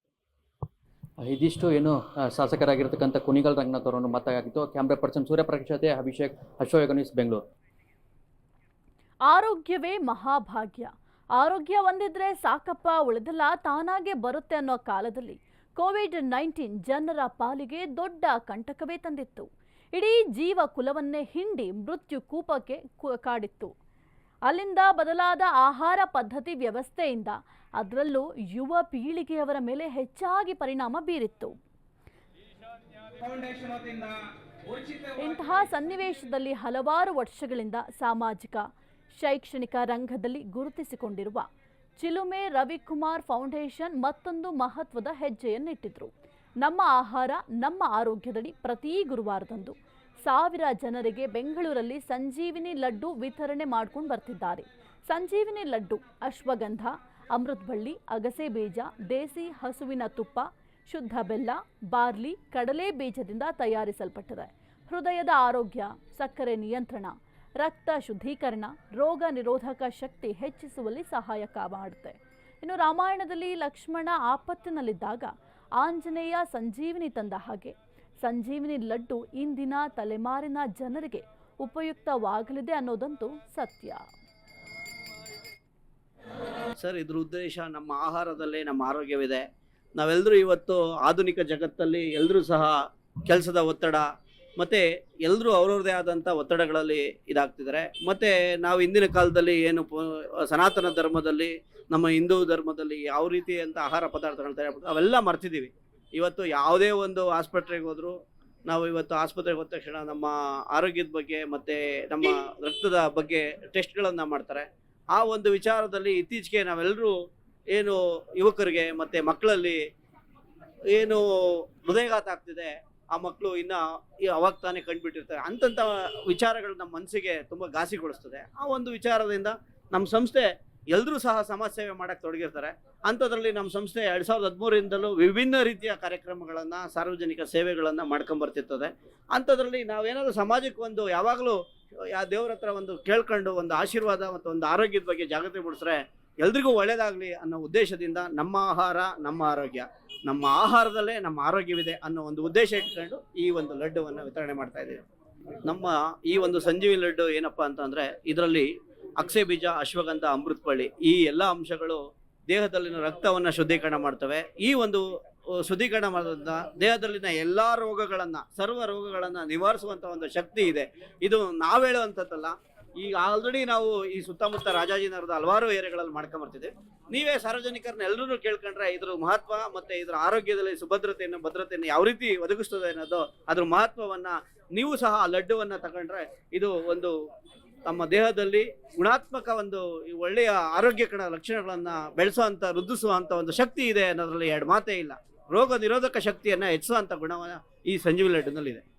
ಇದಿಷ್ಟು ಏನು ಶಾಸಕರಾಗಿರ್ತಕ್ಕಂಥ ಕುಣಿಗಲ್ ರಂಗನಾಥ್ ಅವರನ್ನು ಮಾತಾಗಿತ್ತು. ಕ್ಯಾಮ್ರಾ ಪರ್ಸನ್ ಸೂರ್ಯಪ್ರಕಾಶತೆ ಅಭಿಷೇಕ್ ಅಶೋಕ್ ನ್ಯೂಸ್ ಬೆಂಗಳೂರು. ಆರೋಗ್ಯವೇ ಮಹಾಭಾಗ್ಯ. ಆರೋಗ್ಯ ಒಂದಿದ್ರೆ ಸಾಕಪ್ಪ ಉಳಿದೆಲ್ಲ ತಾನಾಗೆ ಬರುತ್ತೆ ಅನ್ನೋ ಕಾಲದಲ್ಲಿ ಕೋವಿಡ್ ನೈನ್ಟೀನ್ ಜನರ ಪಾಲಿಗೆ ದೊಡ್ಡ ಕಂಟಕವೇ ತಂದಿತ್ತು. ಇಡೀ ಜೀವ ಕುಲವನ್ನೇ ಹಿಂಡಿ ಮೃತ್ಯು ಕೂಪಕ್ಕೆ ಕಾಡಿತ್ತು. ಅಲ್ಲಿಂದ ಬದಲಾದ ಆಹಾರ ಪದ್ಧತಿ ವ್ಯವಸ್ಥೆಯಿಂದ ಅದರಲ್ಲೂ ಯುವ ಪೀಳಿಗೆಯವರ ಮೇಲೆ ಹೆಚ್ಚಾಗಿ ಪರಿಣಾಮ ಬೀರಿತ್ತು. ಇಂತಹ ಸನ್ನಿವೇಶದಲ್ಲಿ ಹಲವಾರು ವರ್ಷಗಳಿಂದ ಸಾಮಾಜಿಕ, ಶೈಕ್ಷಣಿಕ ರಂಗದಲ್ಲಿ ಗುರುತಿಸಿಕೊಂಡಿರುವ ಚಿಲುಮೆ ರವಿಕುಮಾರ್ ಫೌಂಡೇಶನ್ ಮತ್ತೊಂದು ಮಹತ್ವದ ಹೆಜ್ಜೆಯನ್ನಿಟ್ಟಿದ್ರು. ನಮ್ಮ ಆಹಾರ, ನಮ್ಮ ಆರೋಗ್ಯದಡಿ ಪ್ರತಿ ಗುರುವಾರದಂದು ಸಾವಿರ ಜನರಿಗೆ ಬೆಂಗಳೂರಲ್ಲಿ ಸಂಜೀವಿನಿ ಲಡ್ಡು ವಿತರಣೆ ಮಾಡ್ಕೊಂಡು ಬರ್ತಿದ್ದಾರೆ. ಸಂಜೀವಿನಿ ಲಡ್ಡು, ಅಶ್ವಗಂಧ ಅಮೃತ್ ಬಳ್ಳಿ ಅಗಸೆ ಬೀಜ, ದೇಸಿ ಹಸುವಿನ ತುಪ್ಪ, ಶುದ್ಧ ಬೆಲ್ಲ, ಬಾರ್ಲಿ, ಕಡಲೆ ಬೀಜದಿಂದ ತಯಾರಿಸಲ್ಪಟ್ಟಿದೆ. ಹೃದಯದ ಆರೋಗ್ಯ, ಸಕ್ಕರೆ ನಿಯಂತ್ರಣ ರಕ್ತ ಶುದ್ಧೀಕರಣ, ರೋಗ ನಿರೋಧಕ ಶಕ್ತಿ ಹೆಚ್ಚಿಸುವಲ್ಲಿ ಸಹಾಯಕ ಮಾಡುತ್ತೆ. ಇನ್ನು ರಾಮಾಯಣದಲ್ಲಿ ಲಕ್ಷ್ಮಣ ಆಪತ್ತಿನಲ್ಲಿದ್ದಾಗ ಆಂಜನೇಯ ಸಂಜೀವಿನಿ ತಂದ ಹಾಗೆ. ಸಂಜೀವಿನಿ ಲಡ್ಡು ಇಂದಿನ ತಲೆಮಾರಿನ ಜನರಿಗೆ ಉಪಯುಕ್ತವಾಗಲಿದೆ ಅನ್ನೋದಂತೂ ಸತ್ಯ. ಸರ್, ಇದ್ರ ಉದ್ದೇಶ ನಮ್ಮ ಆಹಾರದಲ್ಲಿ ನಮ್ಮ ಆರೋಗ್ಯವಿದೆ. ನಾವೆಲ್ಲರೂ ಇವತ್ತು ಆಧುನಿಕ ಜಗತ್ತಲ್ಲಿ ಎಲ್ಲರೂ ಸಹ ಕೆಲಸದ ಒತ್ತಡ ಮತ್ತು ಎಲ್ಲರೂ ಅವ್ರವ್ರದೇ ಆದಂಥ ಒತ್ತಡಗಳಲ್ಲಿ ಇದಾಗ್ತಿದ್ದಾರೆ. ಮತ್ತು ನಾವು ಇಂದಿನ ಕಾಲದಲ್ಲಿ ಏನು ಸನಾತನ ಧರ್ಮದಲ್ಲಿ, ನಮ್ಮ ಹಿಂದೂ ಧರ್ಮದಲ್ಲಿ ಯಾವ ರೀತಿ ಅಂತ ಆಹಾರ ಪದಾರ್ಥಗಳು ತಯಾರು ಅವೆಲ್ಲ ಮರ್ತಿದ್ದೀವಿ ಇವತ್ತು ಯಾವುದೇ ಒಂದು ಆಸ್ಪತ್ರೆಗೆ ಹೋದರೂ, ನಾವು ಇವತ್ತು ಆಸ್ಪತ್ರೆಗೆ ಹೋದ ತಕ್ಷಣ ನಮ್ಮ ಆರೋಗ್ಯದ ಬಗ್ಗೆ ಮತ್ತು ನಮ್ಮ ರಕ್ತದ ಬಗ್ಗೆ ಟೆಸ್ಟ್ಗಳನ್ನು ಮಾಡ್ತಾರೆ. ಆ ಒಂದು ವಿಚಾರದಲ್ಲಿ ಇತ್ತೀಚೆಗೆ ನಾವೆಲ್ಲರೂ ಏನು ಯುವಕರಿಗೆ ಮತ್ತು ಮಕ್ಕಳಲ್ಲಿ ಏನು ಹೃದಯಘಾತ ಆಗ್ತಿದೆ ಆ ಮಕ್ಕಳು ಇನ್ನ ಅವಾಗ ತಾನೇ ಕಂಡುಬಿಟ್ಟಿರ್ತಾರೆ. ಅಂತಂಥ ವಿಚಾರಗಳು ನಮ್ಮ ಮನಸ್ಸಿಗೆ ತುಂಬ ಘಾಸಿಗೊಳಿಸ್ತದೆ ಆ ಒಂದು ವಿಚಾರದಿಂದ ನಮ್ಮ ಸಂಸ್ಥೆ ಎಲ್ಲರೂ ಸಹ ಸಮಾಜ ಸೇವೆ ಮಾಡಕ್ಕೆ ತೊಡಗಿರ್ತಾರೆ. ಅಂಥದ್ರಲ್ಲಿ ನಮ್ಮ ಸಂಸ್ಥೆ ಎರಡು ಸಾವಿರದ ಹದಿಮೂರಿಂದಲೂ ವಿಭಿನ್ನ ರೀತಿಯ ಕಾರ್ಯಕ್ರಮಗಳನ್ನು, ಸಾರ್ವಜನಿಕ ಸೇವೆಗಳನ್ನು ಮಾಡ್ಕೊಂಬರ್ತಿರ್ತದೆ ಅಂಥದ್ರಲ್ಲಿ ನಾವೇನಾದರೂ ಸಮಾಜಕ್ಕೆ ಒಂದು ಯಾವಾಗಲೂ ಯಾವ ದೇವ್ರ ಹತ್ರ ಒಂದು ಕೇಳ್ಕೊಂಡು ಒಂದು ಆಶೀರ್ವಾದ ಮತ್ತು ಒಂದು ಆರೋಗ್ಯದ ಬಗ್ಗೆ ಜಾಗೃತಿ ಮೂಡಿಸ್ರೆ ಎಲ್ರಿಗೂ ಒಳ್ಳೇದಾಗಲಿ ಅನ್ನೋ ಉದ್ದೇಶದಿಂದ ನಮ್ಮ ಆಹಾರ, ನಮ್ಮ ಆರೋಗ್ಯ, ನಮ್ಮ ಆಹಾರದಲ್ಲೇ ನಮ್ಮ ಆರೋಗ್ಯವಿದೆ ಅನ್ನೋ ಒಂದು ಉದ್ದೇಶ ಇಟ್ಕೊಂಡು ಈ ಒಂದು ಲಡ್ಡುವನ್ನು ವಿತರಣೆ ಮಾಡ್ತಾ ಇದ್ದೀವಿ. ನಮ್ಮ ಈ ಒಂದು ಸಂಜೀವಿ ಲಡ್ಡು ಏನಪ್ಪ ಅಂತಂದರೆ ಇದರಲ್ಲಿ ಅಕ್ಷೆ ಬೀಜ, ಅಶ್ವಗಂಧ, ಅಮೃತಪಳ್ಳಿ ಈ ಎಲ್ಲ ಅಂಶಗಳು ದೇಹದಲ್ಲಿನ ರಕ್ತವನ್ನು ಶುದ್ಧೀಕರಣ ಮಾಡ್ತವೆ. ಈ ಒಂದು ಶುದ್ಧೀಕರಣ ಮಾಡೋದ್ರಿಂದ ದೇಹದಲ್ಲಿನ ಎಲ್ಲ ರೋಗಗಳನ್ನು, ಸರ್ವ ರೋಗಗಳನ್ನು ನಿವಾರಿಸುವಂಥ ಒಂದು ಶಕ್ತಿ ಇದೆ. ಇದು ನಾವು ಹೇಳುವಂಥದ್ದಲ್ಲ ಈಗ ಆಲ್ರೆಡಿ ನಾವು ಈ ಸುತ್ತಮುತ್ತ ರಾಜಾಜಿನಗರದ ಹಲವಾರು ಏರಿಯಾಗಳಲ್ಲಿ ಮಾಡ್ಕೊಂಬರ್ತಿದ್ದೀವಿ ನೀವೇ ಸಾರ್ವಜನಿಕರನ್ನ ಎಲ್ಲರೂ ಕೇಳ್ಕೊಂಡ್ರೆ ಇದ್ರ ಮಹತ್ವ ಮತ್ತೆ ಇದರ ಆರೋಗ್ಯದಲ್ಲಿ ಸುಭದ್ರತೆಯನ್ನು, ಭದ್ರತೆಯನ್ನು ಯಾವ ರೀತಿ ಒದಗಿಸ್ತದೆ ಅನ್ನೋದು ಅದ್ರ ಮಹತ್ವವನ್ನ ನೀವು ಸಹ ಆ ಲಡ್ಡುವನ್ನ ತಗೊಂಡ್ರೆ ಇದು ಒಂದು ತಮ್ಮ ದೇಹದಲ್ಲಿ ಗುಣಾತ್ಮಕ ಒಂದು ಒಳ್ಳೆಯ ಆರೋಗ್ಯಕರ ಲಕ್ಷಣಗಳನ್ನು ಬೆಳೆಸುವಂತ ವೃದ್ಧಿಸುವಂಥ ಒಂದು ಶಕ್ತಿ ಇದೆ ಅನ್ನೋದರಲ್ಲಿ ಎರಡು ಮಾತೇ ಇಲ್ಲ. ರೋಗ ನಿರೋಧಕ ಶಕ್ತಿಯನ್ನ ಹೆಚ್ಚಿಸುವಂಥ ಗುಣವನ್ನ ಈ ಸಂಜೀವಿ ಲಡ್ಡುನಲ್ಲಿದೆ.